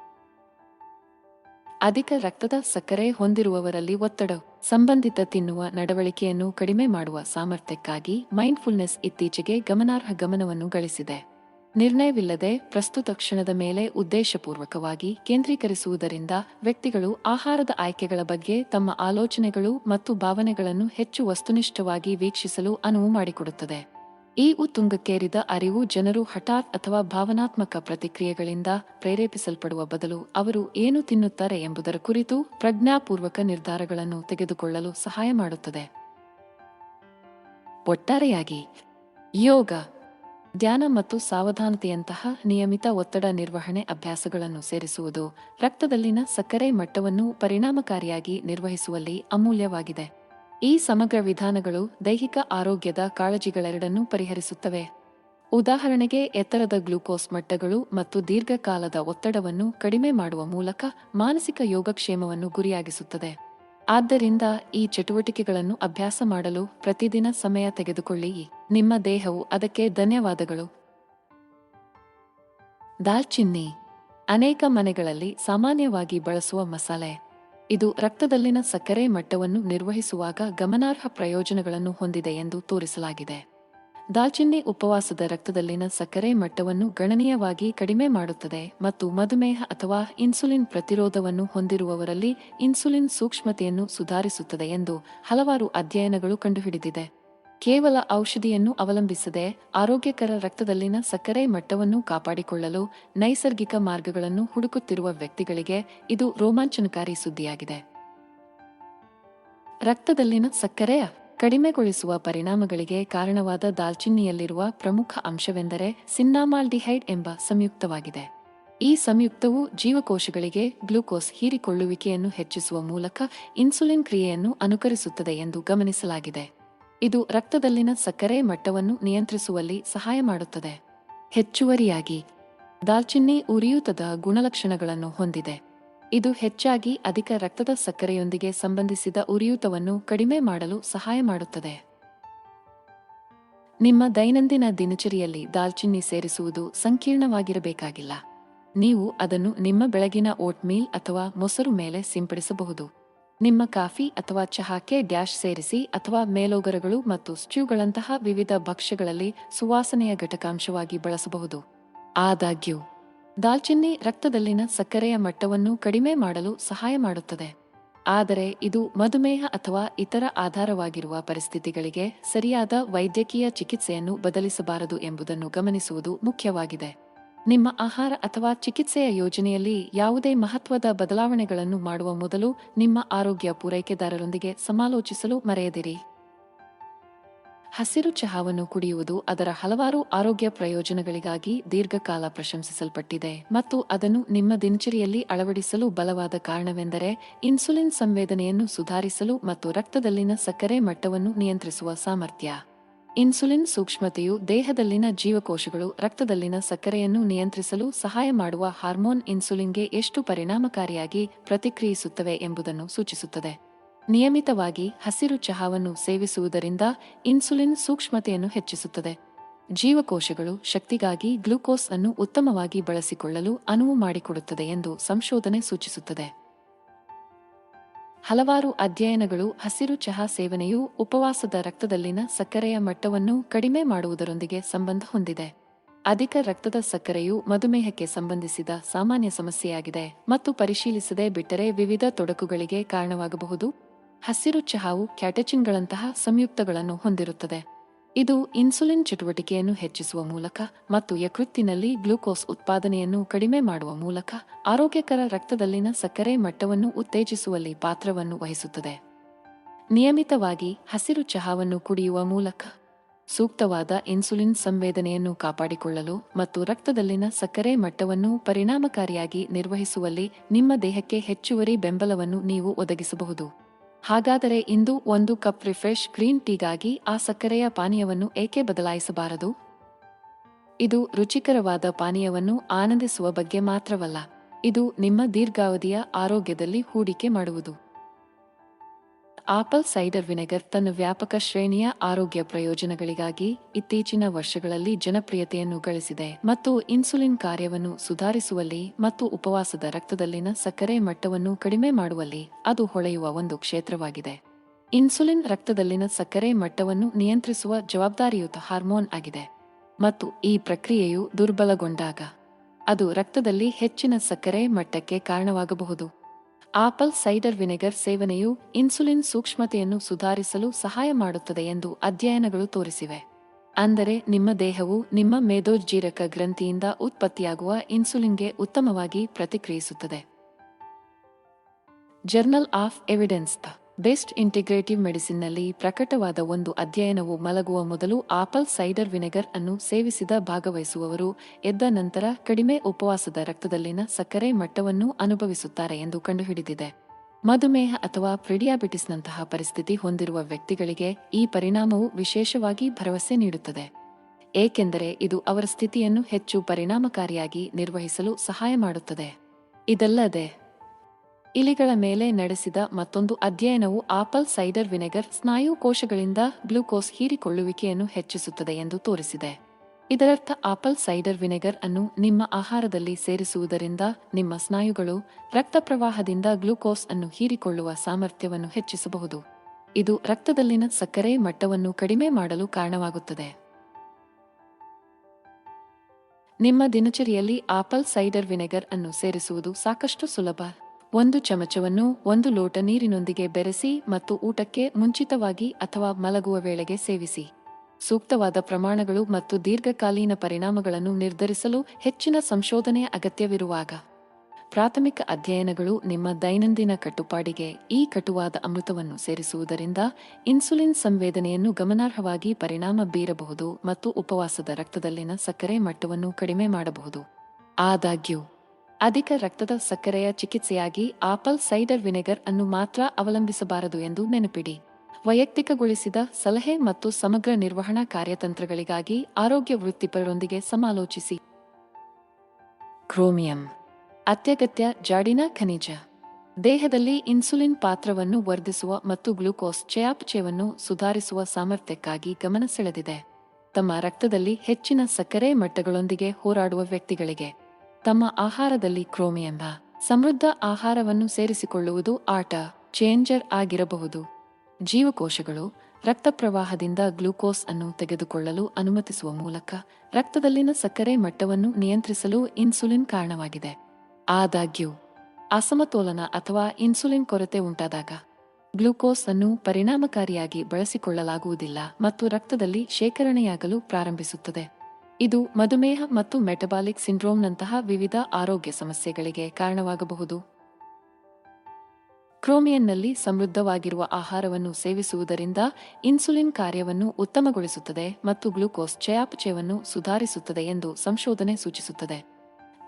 Speaker 2: ಅಧಿಕ ರಕ್ತದ ಸಕ್ಕರೆ ಹೊಂದಿರುವವರಲ್ಲಿ ಒತ್ತಡ, ಸಂಬಂಧಿತ ತಿನ್ನುವ ನಡವಳಿಕೆಯನ್ನು ಕಡಿಮೆ ಮಾಡುವ ಸಾಮರ್ಥ್ಯಕ್ಕಾಗಿ ಮೈಂಡ್ಫುಲ್ನೆಸ್ ಇತ್ತೀಚೆಗೆ ಗಮನಾರ್ಹ ಗಮನವನ್ನು ಗಳಿಸಿದೆ. ನಿರ್ಣಯವಿಲ್ಲದೆ ಪ್ರಸ್ತುತ ಕ್ಷಣದ ಮೇಲೆ ಉದ್ದೇಶಪೂರ್ವಕವಾಗಿ ಕೇಂದ್ರೀಕರಿಸುವುದರಿಂದ ವ್ಯಕ್ತಿಗಳು ಆಹಾರದ ಆಯ್ಕೆಗಳ ಬಗ್ಗೆ ತಮ್ಮ ಆಲೋಚನೆಗಳು ಮತ್ತು ಭಾವನೆಗಳನ್ನು ಹೆಚ್ಚು ವಸ್ತುನಿಷ್ಠವಾಗಿ ವೀಕ್ಷಿಸಲು ಅನುವು ಮಾಡಿಕೊಡುತ್ತದೆ. ಈ ಉತ್ತುಂಗಕ್ಕೇರಿದ ಅರಿವು ಜನರು ಹಠಾತ್ ಅಥವಾ ಭಾವನಾತ್ಮಕ ಪ್ರತಿಕ್ರಿಯೆಗಳಿಂದ ಪ್ರೇರೇಪಿಸಲ್ಪಡುವ ಬದಲು ಅವರು ಏನು ತಿನ್ನುತ್ತಾರೆ ಎಂಬುದರ ಕುರಿತು ಪ್ರಜ್ಞಾಪೂರ್ವಕ ನಿರ್ಧಾರಗಳನ್ನು ತೆಗೆದುಕೊಳ್ಳಲು ಸಹಾಯ ಮಾಡುತ್ತದೆ. ಒಟ್ಟಾರೆಯಾಗಿ ಯೋಗ ಧ್ಯಾನ ಮತ್ತು ಸಾವಧಾನತೆಯಂತಹ ನಿಯಮಿತ ಒತ್ತಡ ನಿರ್ವಹಣೆ ಅಭ್ಯಾಸಗಳನ್ನು ಸೇರಿಸುವುದು ರಕ್ತದಲ್ಲಿನ ಸಕ್ಕರೆ ಮಟ್ಟವನ್ನು ಪರಿಣಾಮಕಾರಿಯಾಗಿ ನಿರ್ವಹಿಸುವಲ್ಲಿ ಅಮೂಲ್ಯವಾಗಿದೆ. ಈ ಸಮಗ್ರ ವಿಧಾನಗಳು ದೈಹಿಕ ಆರೋಗ್ಯದ ಕಾಳಜಿಗಳೆರಡನ್ನೂ ಪರಿಹರಿಸುತ್ತವೆ. ಉದಾಹರಣೆಗೆ ಎತ್ತರದ ಗ್ಲೂಕೋಸ್ ಮಟ್ಟಗಳು ಮತ್ತು ದೀರ್ಘಕಾಲದ ಒತ್ತಡವನ್ನು ಕಡಿಮೆ ಮಾಡುವ ಮೂಲಕ ಮಾನಸಿಕ ಯೋಗಕ್ಷೇಮವನ್ನು ಗುರಿಯಾಗಿಸುತ್ತದೆ. ಆದ್ದರಿಂದ ಈ ಚಟುವಟಿಕೆಗಳನ್ನು ಅಭ್ಯಾಸ ಮಾಡಲು ಪ್ರತಿದಿನ ಸಮಯ ತೆಗೆದುಕೊಳ್ಳಿ. ನಿಮ್ಮ ದೇಹವು ಅದಕ್ಕೆ ಧನ್ಯವಾದಗಳು. ದಾಲ್ಚಿನ್ನಿ ಅನೇಕ ಮನೆಗಳಲ್ಲಿ ಸಾಮಾನ್ಯವಾಗಿ ಬಳಸುವ ಮಸಾಲೆ. ಇದು ರಕ್ತದಲ್ಲಿನ ಸಕ್ಕರೆ ಮಟ್ಟವನ್ನು ನಿರ್ವಹಿಸುವಾಗ ಗಮನಾರ್ಹ ಪ್ರಯೋಜನಗಳನ್ನು ಹೊಂದಿದೆ ಎಂದು ತೋರಿಸಲಾಗಿದೆ. ದಾಲ್ಚಿನ್ನಿ ಉಪವಾಸದ ರಕ್ತದಲ್ಲಿನ ಸಕ್ಕರೆ ಮಟ್ಟವನ್ನು ಗಣನೀಯವಾಗಿ ಕಡಿಮೆ ಮಾಡುತ್ತದೆ ಮತ್ತು ಮಧುಮೇಹ ಅಥವಾ ಇನ್ಸುಲಿನ್ ಪ್ರತಿರೋಧವನ್ನು ಹೊಂದಿರುವವರಲ್ಲಿ ಇನ್ಸುಲಿನ್ ಸೂಕ್ಷ್ಮತೆಯನ್ನು ಸುಧಾರಿಸುತ್ತದೆ ಎಂದು ಹಲವಾರು ಅಧ್ಯಯನಗಳು ಕಂಡುಹಿಡಿದಿದೆ. ಕೇವಲ ಔಷಧಿಯನ್ನು ಅವಲಂಬಿಸದೆ ಆರೋಗ್ಯಕರ ರಕ್ತದಲ್ಲಿನ ಸಕ್ಕರೆ ಮಟ್ಟವನ್ನು ಕಾಪಾಡಿಕೊಳ್ಳಲು ನೈಸರ್ಗಿಕ ಮಾರ್ಗಗಳನ್ನು ಹುಡುಕುತ್ತಿರುವ ವ್ಯಕ್ತಿಗಳಿಗೆ ಇದು ರೋಮಾಂಚನಕಾರಿ ಸುದ್ದಿಯಾಗಿದೆ. ರಕ್ತದಲ್ಲಿನ ಸಕ್ಕರೆಯ ಕಡಿಮೆಗೊಳಿಸುವ ಪರಿಣಾಮಗಳಿಗೆ ಕಾರಣವಾದ ದಾಲ್ಚಿನ್ನಿಯಲ್ಲಿರುವ ಪ್ರಮುಖ ಅಂಶವೆಂದರೆ ಸಿನ್ನಾಮಾಲ್ಡಿಹೈಡ್ ಎಂಬ ಸಂಯುಕ್ತವಾಗಿದೆ. ಈ ಸಂಯುಕ್ತವು ಜೀವಕೋಶಗಳಿಗೆ ಗ್ಲೂಕೋಸ್ ಹೀರಿಕೊಳ್ಳುವಿಕೆಯನ್ನು ಹೆಚ್ಚಿಸುವ ಮೂಲಕ ಇನ್ಸುಲಿನ್ ಕ್ರಿಯೆಯನ್ನು ಅನುಕರಿಸುತ್ತದೆ ಎಂದು ಗಮನಿಸಲಾಗಿದೆ. ಇದು ರಕ್ತದಲ್ಲಿನ ಸಕ್ಕರೆ ಮಟ್ಟವನ್ನು ನಿಯಂತ್ರಿಸುವಲ್ಲಿ ಸಹಾಯ ಮಾಡುತ್ತದೆ. ಹೆಚ್ಚುವರಿಯಾಗಿ, ದಾಲ್ಚಿನ್ನಿ ಉರಿಯೂತದ ಗುಣಲಕ್ಷಣಗಳನ್ನು ಹೊಂದಿದೆ. ಇದು ಹೆಚ್ಚಾಗಿ ಅಧಿಕ ರಕ್ತದ ಸಕ್ಕರೆಯೊಂದಿಗೆ ಸಂಬಂಧಿಸಿದ ಉರಿಯೂತವನ್ನು ಕಡಿಮೆ ಮಾಡಲು ಸಹಾಯ ಮಾಡುತ್ತದೆ. ನಿಮ್ಮ ದೈನಂದಿನ ದಿನಚರಿಯಲ್ಲಿ ದಾಲ್ಚಿನ್ನಿ ಸೇರಿಸುವುದು ಸಂಕೀರ್ಣವಾಗಿರಬೇಕಾಗಿಲ್ಲ. ನೀವು ಅದನ್ನು ನಿಮ್ಮ ಬೆಳಗಿನ ಓಟ್ಮೀಲ್ ಅಥವಾ ಮೊಸರು ಮೇಲೆ ಸಿಂಪಡಿಸಬಹುದು. ನಿಮ್ಮ ಕಾಫಿ ಅಥವಾ ಚಹಾಕ್ಕೆ ಡ್ಯಾಶ್ ಸೇರಿಸಿ ಅಥವಾ ಮೇಲೋಗರಗಳು ಮತ್ತು ಸ್ಟ್ಯೂಗಳಂತಹ ವಿವಿಧ ಭಕ್ಷ್ಯಗಳಲ್ಲಿ ಸುವಾಸನೆಯ ಘಟಕಾಂಶವಾಗಿ ಬಳಸಬಹುದು. ಆದಾಗ್ಯೂ, ದಾಲ್ಚಿನ್ನಿ ರಕ್ತದಲ್ಲಿನ ಸಕ್ಕರೆಯ ಮಟ್ಟವನ್ನು ಕಡಿಮೆ ಮಾಡಲು ಸಹಾಯ ಮಾಡುತ್ತದೆ. ಆದರೆ ಇದು ಮಧುಮೇಹ ಅಥವಾ ಇತರ ಆಧಾರವಾಗಿರುವ ಪರಿಸ್ಥಿತಿಗಳಿಗೆ ಸರಿಯಾದ ವೈದ್ಯಕೀಯ ಚಿಕಿತ್ಸೆಯನ್ನು ಬದಲಿಸಬಾರದು ಎಂಬುದನ್ನು ಗಮನಿಸುವುದು ಮುಖ್ಯವಾಗಿದೆ. ನಿಮ್ಮ ಆಹಾರ ಅಥವಾ ಚಿಕಿತ್ಸೆಯ ಯೋಜನೆಯಲ್ಲಿ ಯಾವುದೇ ಮಹತ್ವದ ಬದಲಾವಣೆಗಳನ್ನು ಮಾಡುವ ಮೊದಲು ನಿಮ್ಮ ಆರೋಗ್ಯ ಪೂರೈಕೆದಾರರೊಂದಿಗೆ ಸಮಾಲೋಚಿಸಲು ಮರೆಯದಿರಿ. ಹಸಿರು ಚಹಾವನ್ನು ಕುಡಿಯುವುದು ಅದರ ಹಲವಾರು ಆರೋಗ್ಯ ಪ್ರಯೋಜನಗಳಿಗಾಗಿ ದೀರ್ಘಕಾಲ ಪ್ರಶಂಸಿಸಲ್ಪಟ್ಟಿದೆ ಮತ್ತು ಅದನ್ನು ನಿಮ್ಮ ದಿನಚರಿಯಲ್ಲಿ ಅಳವಡಿಸಲು ಬಲವಾದ ಕಾರಣವೆಂದರೆ ಇನ್ಸುಲಿನ್ ಸಂವೇದನೆಯನ್ನು ಸುಧಾರಿಸಲು ಮತ್ತು ರಕ್ತದಲ್ಲಿನ ಸಕ್ಕರೆ ಮಟ್ಟವನ್ನು ನಿಯಂತ್ರಿಸುವ ಸಾಮರ್ಥ್ಯ. ಇನ್ಸುಲಿನ್ ಸೂಕ್ಷ್ಮತೆಯು ದೇಹದಲ್ಲಿನ ಜೀವಕೋಶಗಳು ರಕ್ತದಲ್ಲಿನ ಸಕ್ಕರೆಯನ್ನು ನಿಯಂತ್ರಿಸಲು ಸಹಾಯ ಮಾಡುವ ಹಾರ್ಮೋನ್ ಇನ್ಸುಲಿನ್ಗೆ ಎಷ್ಟು ಪರಿಣಾಮಕಾರಿಯಾಗಿ ಪ್ರತಿಕ್ರಿಯಿಸುತ್ತವೆ ಎಂಬುದನ್ನು ಸೂಚಿಸುತ್ತದೆ. ನಿಯಮಿತವಾಗಿ ಹಸಿರು ಚಹಾವನ್ನು ಸೇವಿಸುವುದರಿಂದ ಇನ್ಸುಲಿನ್ ಸೂಕ್ಷ್ಮತೆಯನ್ನು ಹೆಚ್ಚಿಸುತ್ತದೆ. ಜೀವಕೋಶಗಳು ಶಕ್ತಿಗಾಗಿ ಗ್ಲೂಕೋಸ್ ಅನ್ನು ಉತ್ತಮವಾಗಿ ಬಳಸಿಕೊಳ್ಳಲು ಅನುವು ಮಾಡಿಕೊಡುತ್ತದೆ ಎಂದು ಸಂಶೋಧನೆ ಸೂಚಿಸುತ್ತದೆ. ಹಲವಾರು ಅಧ್ಯಯನಗಳು, ಹಸಿರು ಚಹಾ ಸೇವನೆಯು ಉಪವಾಸದ ರಕ್ತದಲ್ಲಿನ ಸಕ್ಕರೆಯ ಮಟ್ಟವನ್ನು ಕಡಿಮೆ ಮಾಡುವುದರೊಂದಿಗೆ ಸಂಬಂಧ ಹೊಂದಿದೆ. ಅಧಿಕ ರಕ್ತದ ಸಕ್ಕರೆಯು ಮಧುಮೇಹಕ್ಕೆ ಸಂಬಂಧಿಸಿದ ಸಾಮಾನ್ಯ ಸಮಸ್ಯೆಯಾಗಿದೆ ಮತ್ತು ಪರಿಶೀಲಿಸದೆ ಬಿಟ್ಟರೆ ವಿವಿಧ ತೊಡಕುಗಳಿಗೆ ಕಾರಣವಾಗಬಹುದು. ಹಸಿರು ಚಹಾವು ಕ್ಯಾಟಚಿನ್ಗಳಂತಹ ಸಂಯುಕ್ತಗಳನ್ನು ಹೊಂದಿರುತ್ತದೆ. ಇದು ಇನ್ಸುಲಿನ್ ಚಟುವಟಿಕೆಯನ್ನು ಹೆಚ್ಚಿಸುವ ಮೂಲಕ ಮತ್ತು ಯಕೃತ್ತಿನಲ್ಲಿ ಗ್ಲೂಕೋಸ್ ಉತ್ಪಾದನೆಯನ್ನು ಕಡಿಮೆ ಮಾಡುವ ಮೂಲಕ ಆರೋಗ್ಯಕರ ರಕ್ತದಲ್ಲಿನ ಸಕ್ಕರೆ ಮಟ್ಟವನ್ನು ಉತ್ತೇಜಿಸುವಲ್ಲಿ ಪಾತ್ರವನ್ನು ವಹಿಸುತ್ತದೆ. ನಿಯಮಿತವಾಗಿ ಹಸಿರು ಚಹಾವನ್ನು ಕುಡಿಯುವ ಮೂಲಕ ಸೂಕ್ತವಾದ ಇನ್ಸುಲಿನ್ ಸಂವೇದನೆಯನ್ನು ಕಾಪಾಡಿಕೊಳ್ಳಲು ಮತ್ತು ರಕ್ತದಲ್ಲಿನ ಸಕ್ಕರೆ ಮಟ್ಟವನ್ನು ಪರಿಣಾಮಕಾರಿಯಾಗಿ ನಿರ್ವಹಿಸುವಲ್ಲಿ ನಿಮ್ಮ ದೇಹಕ್ಕೆ ಹೆಚ್ಚುವರಿ ಬೆಂಬಲವನ್ನು ನೀವು ಒದಗಿಸಬಹುದು. ಹಾಗಾದರೆ ಇಂದು ಒಂದು ಕಪ್ ರಿಫ್ರೆಶ್ ಗ್ರೀನ್ ಟೀಗಾಗಿ ಆ ಸಕ್ಕರೆಯ ಪಾನೀಯವನ್ನು ಏಕೆ ಬದಲಾಯಿಸಬಾರದು? ಇದು ರುಚಿಕರವಾದ ಪಾನೀಯವನ್ನು ಆನಂದಿಸುವ ಬಗ್ಗೆ ಮಾತ್ರವಲ್ಲ, ಇದು ನಿಮ್ಮ ದೀರ್ಘಾವಧಿಯ ಆರೋಗ್ಯದಲ್ಲಿ ಹೂಡಿಕೆ ಮಾಡುವುದು. ಆಪಲ್ ಸೈಡರ್ ವಿನೆಗರ್ ತನ್ನ ವ್ಯಾಪಕ ಶ್ರೇಣಿಯ ಆರೋಗ್ಯ ಪ್ರಯೋಜನಗಳಿಗಾಗಿ ಇತ್ತೀಚಿನ ವರ್ಷಗಳಲ್ಲಿ ಜನಪ್ರಿಯತೆಯನ್ನು ಗಳಿಸಿದೆ ಮತ್ತು ಇನ್ಸುಲಿನ್ ಕಾರ್ಯವನ್ನು ಸುಧಾರಿಸುವಲ್ಲಿ ಮತ್ತು ಉಪವಾಸದ ರಕ್ತದಲ್ಲಿನ ಸಕ್ಕರೆ ಮಟ್ಟವನ್ನು ಕಡಿಮೆ ಮಾಡುವಲ್ಲಿ ಅದು ಹೊಳೆಯುವ ಒಂದು ಕ್ಷೇತ್ರವಾಗಿದೆ. ಇನ್ಸುಲಿನ್ ರಕ್ತದಲ್ಲಿನ ಸಕ್ಕರೆ ಮಟ್ಟವನ್ನು ನಿಯಂತ್ರಿಸುವ ಜವಾಬ್ದಾರಿಯುತ ಹಾರ್ಮೋನ್ ಆಗಿದೆ ಮತ್ತು ಈ ಪ್ರಕ್ರಿಯೆಯು ದುರ್ಬಲಗೊಂಡಾಗ ಅದು ರಕ್ತದಲ್ಲಿ ಹೆಚ್ಚಿನ ಸಕ್ಕರೆ ಮಟ್ಟಕ್ಕೆ ಕಾರಣವಾಗಬಹುದು. ಆಪಲ್ ಸೈಡರ್ ವಿನೆಗರ್ ಸೇವನೆಯು ಇನ್ಸುಲಿನ್ ಸೂಕ್ಷ್ಮತೆಯನ್ನು ಸುಧಾರಿಸಲು ಸಹಾಯ ಮಾಡುತ್ತದೆ ಎಂದು ಅಧ್ಯಯನಗಳು ತೋರಿಸಿವೆ. ಅಂದರೆ ನಿಮ್ಮ ದೇಹವು ನಿಮ್ಮ ಮೇದೋಜ್ಜೀರಕ ಗ್ರಂಥಿಯಿಂದ ಉತ್ಪತ್ತಿಯಾಗುವ ಇನ್ಸುಲಿನ್ಗೆ ಉತ್ತಮವಾಗಿ ಪ್ರತಿಕ್ರಿಯಿಸುತ್ತದೆ. Journal of evidence the best integrative ಮೆಡಿಸಿನ್ನಲ್ಲಿ ಪ್ರಕಟವಾದ ಒಂದು ಅಧ್ಯಯನವು ಮಲಗುವ ಮೊದಲು ಆಪಲ್ ಸೈಡರ್ ವಿನೆಗರ್ ಅನ್ನು ಸೇವಿಸಿದ ಭಾಗವಹಿಸುವವರು, ಎದ್ದ ನಂತರ ಕಡಿಮೆ ಉಪವಾಸದ ರಕ್ತದಲ್ಲಿನ ಸಕ್ಕರೆ ಮಟ್ಟವನ್ನು ಅನುಭವಿಸುತ್ತಾರೆ ಎಂದು ಕಂಡುಹಿಡಿದಿದೆ. ಮಧುಮೇಹ ಅಥವಾ ಪ್ರಿಡಿಯಾಬಿಟಿಸ್ನಂತಹ ಪರಿಸ್ಥಿತಿ ಹೊಂದಿರುವ ವ್ಯಕ್ತಿಗಳಿಗೆ ಈ ಪರಿಣಾಮವು ವಿಶೇಷವಾಗಿ ಭರವಸೆ ನೀಡುತ್ತದೆ. ಏಕೆಂದರೆ ಇದು ಅವರ ಸ್ಥಿತಿಯನ್ನು ಹೆಚ್ಚು ಪರಿಣಾಮಕಾರಿಯಾಗಿ ನಿರ್ವಹಿಸಲು ಸಹಾಯ ಮಾಡುತ್ತದೆ. ಇದಲ್ಲದೆ ಇಲಿಗಳ ಮೇಲೆ ನಡೆಸಿದ ಮತ್ತೊಂದು ಅಧ್ಯಯನವು ಆಪಲ್ ಸೈಡರ್ ವಿನೆಗರ್ ಸ್ನಾಯು ಕೋಶಗಳಿಂದ ಗ್ಲೂಕೋಸ್ ಹೀರಿಕೊಳ್ಳುವಿಕೆಯನ್ನು ಹೆಚ್ಚಿಸುತ್ತದೆ ಎಂದು ತೋರಿಸಿದೆ. ಇದರರ್ಥ ಆಪಲ್ ಸೈಡರ್ ವಿನೆಗರ್ ಅನ್ನು ನಿಮ್ಮ ಆಹಾರದಲ್ಲಿ ಸೇರಿಸುವುದರಿಂದ ನಿಮ್ಮ ಸ್ನಾಯುಗಳು ರಕ್ತ ಪ್ರವಾಹದಿಂದ ಗ್ಲೂಕೋಸ್ ಅನ್ನು ಹೀರಿಕೊಳ್ಳುವ ಸಾಮರ್ಥ್ಯವನ್ನು ಹೆಚ್ಚಿಸಬಹುದು. ಇದು ರಕ್ತದಲ್ಲಿನ ಸಕ್ಕರೆ ಮಟ್ಟವನ್ನು ಕಡಿಮೆ ಮಾಡಲು ಕಾರಣವಾಗುತ್ತದೆ. ನಿಮ್ಮ ದಿನಚರಿಯಲ್ಲಿ ಆಪಲ್ ಸೈಡರ್ ವಿನೆಗರ್ ಅನ್ನು ಸೇರಿಸುವುದು ಸಾಕಷ್ಟು ಸುಲಭ. ಒಂದು ಚಮಚವನ್ನು ಒಂದು ಲೋಟ ನೀರಿನೊಂದಿಗೆ ಬೆರೆಸಿ ಮತ್ತು ಊಟಕ್ಕೆ ಮುಂಚಿತವಾಗಿ ಅಥವಾ ಮಲಗುವ ವೇಳೆಗೆ ಸೇವಿಸಿ. ಸೂಕ್ತವಾದ ಪ್ರಮಾಣಗಳು ಮತ್ತು ದೀರ್ಘಕಾಲೀನ ಪರಿಣಾಮಗಳನ್ನು ನಿರ್ಧರಿಸಲು ಹೆಚ್ಚಿನ ಸಂಶೋಧನೆಯ ಅಗತ್ಯವಿರುವಾಗ. ಪ್ರಾಥಮಿಕ ಅಧ್ಯಯನಗಳು ನಿಮ್ಮ ದೈನಂದಿನ ಕಟ್ಟುಪಾಡಿಗೆ ಈ ಕಟುವಾದ ಅಮೃತವನ್ನು ಸೇರಿಸುವುದರಿಂದ ಇನ್ಸುಲಿನ್ ಸಂವೇದನೆಯನ್ನು ಗಮನಾರ್ಹವಾಗಿ ಪರಿಣಾಮ ಬೀರಬಹುದು ಮತ್ತು ಉಪವಾಸದ ರಕ್ತದಲ್ಲಿನ ಸಕ್ಕರೆ ಮಟ್ಟವನ್ನು ಕಡಿಮೆ ಮಾಡಬಹುದು. ಆದಾಗ್ಯೂ ಅಧಿಕ ರಕ್ತದ ಸಕ್ಕರೆಯ ಚಿಕಿತ್ಸೆಯಾಗಿ ಆಪಲ್ ಸೈಡರ್ ವಿನೆಗರ್ ಅನ್ನು ಮಾತ್ರ ಅವಲಂಬಿಸಬಾರದು ಎಂದು ನೆನಪಿಡಿ. ವೈಯಕ್ತಿಕಗೊಳಿಸಿದ ಸಲಹೆ ಮತ್ತು ಸಮಗ್ರ ನಿರ್ವಹಣಾ ಕಾರ್ಯತಂತ್ರಗಳಿಗಾಗಿ ಆರೋಗ್ಯ ವೃತ್ತಿಪರರೊಂದಿಗೆ ಸಮಾಲೋಚಿಸಿ. ಕ್ರೋಮಿಯಂ, ಅತ್ಯಗತ್ಯ ಜಾಡಿನ ಖನಿಜ. ದೇಹದಲ್ಲಿ ಇನ್ಸುಲಿನ್ ಪಾತ್ರವನ್ನು ವರ್ಧಿಸುವ ಮತ್ತು ಗ್ಲೂಕೋಸ್ ಚಯಾಪಚಯವನ್ನು ಸುಧಾರಿಸುವ ಸಾಮರ್ಥ್ಯಕ್ಕಾಗಿ ಗಮನ ಸೆಳೆದಿದೆ. ತಮ್ಮ ರಕ್ತದಲ್ಲಿ ಹೆಚ್ಚಿನ ಸಕ್ಕರೆ ಮಟ್ಟಗಳೊಂದಿಗೆ ಹೋರಾಡುವ ವ್ಯಕ್ತಿಗಳಿಗೆ. ತಮ್ಮ ಆಹಾರದಲ್ಲಿ ಕ್ರೋಮಿಯಂಬ ಸಮೃದ್ಧ ಆಹಾರವನ್ನು ಸೇರಿಸಿಕೊಳ್ಳುವುದು ಆಟ, ಚೇಂಜರ್ ಆಗಿರಬಹುದು. ಜೀವಕೋಶಗಳು ರಕ್ತ ಪ್ರವಾಹದಿಂದ ಗ್ಲೂಕೋಸ್ ಅನ್ನು ತೆಗೆದುಕೊಳ್ಳಲು ಅನುಮತಿಸುವ ಮೂಲಕ ರಕ್ತದಲ್ಲಿನ ಸಕ್ಕರೆ ಮಟ್ಟವನ್ನು ನಿಯಂತ್ರಿಸಲು ಇನ್ಸುಲಿನ್ ಕಾರಣವಾಗಿದೆ. ಆದಾಗ್ಯೂ, ಅಸಮತೋಲನ ಅಥವಾ ಇನ್ಸುಲಿನ್ ಕೊರತೆ ಉಂಟಾದಾಗ ಗ್ಲೂಕೋಸ್ ಅನ್ನು ಪರಿಣಾಮಕಾರಿಯಾಗಿ ಬಳಸಿಕೊಳ್ಳಲಾಗುವುದಿಲ್ಲ ಮತ್ತು ರಕ್ತದಲ್ಲಿ ಶೇಖರಣೆಯಾಗಲು ಪ್ರಾರಂಭಿಸುತ್ತದೆ. ಇದು ಮಧುಮೇಹ ಮತ್ತು ಮೆಟಬಾಲಿಕ್ ಸಿಂಡ್ರೋಮ್ನಂತಹ ವಿವಿಧ ಆರೋಗ್ಯ ಸಮಸ್ಯೆಗಳಿಗೆ ಕಾರಣವಾಗಬಹುದು. ಕ್ರೋಮಿಯನ್ನಲ್ಲಿ ಸಮೃದ್ಧವಾಗಿರುವ ಆಹಾರವನ್ನು ಸೇವಿಸುವುದರಿಂದ ಇನ್ಸುಲಿನ್ ಕಾರ್ಯವನ್ನು ಉತ್ತಮಗೊಳಿಸುತ್ತದೆ ಮತ್ತು ಗ್ಲೂಕೋಸ್ ಚಯಾಪಚಯವನ್ನು ಸುಧಾರಿಸುತ್ತದೆ ಎಂದು ಸಂಶೋಧನೆ ಸೂಚಿಸುತ್ತದೆ.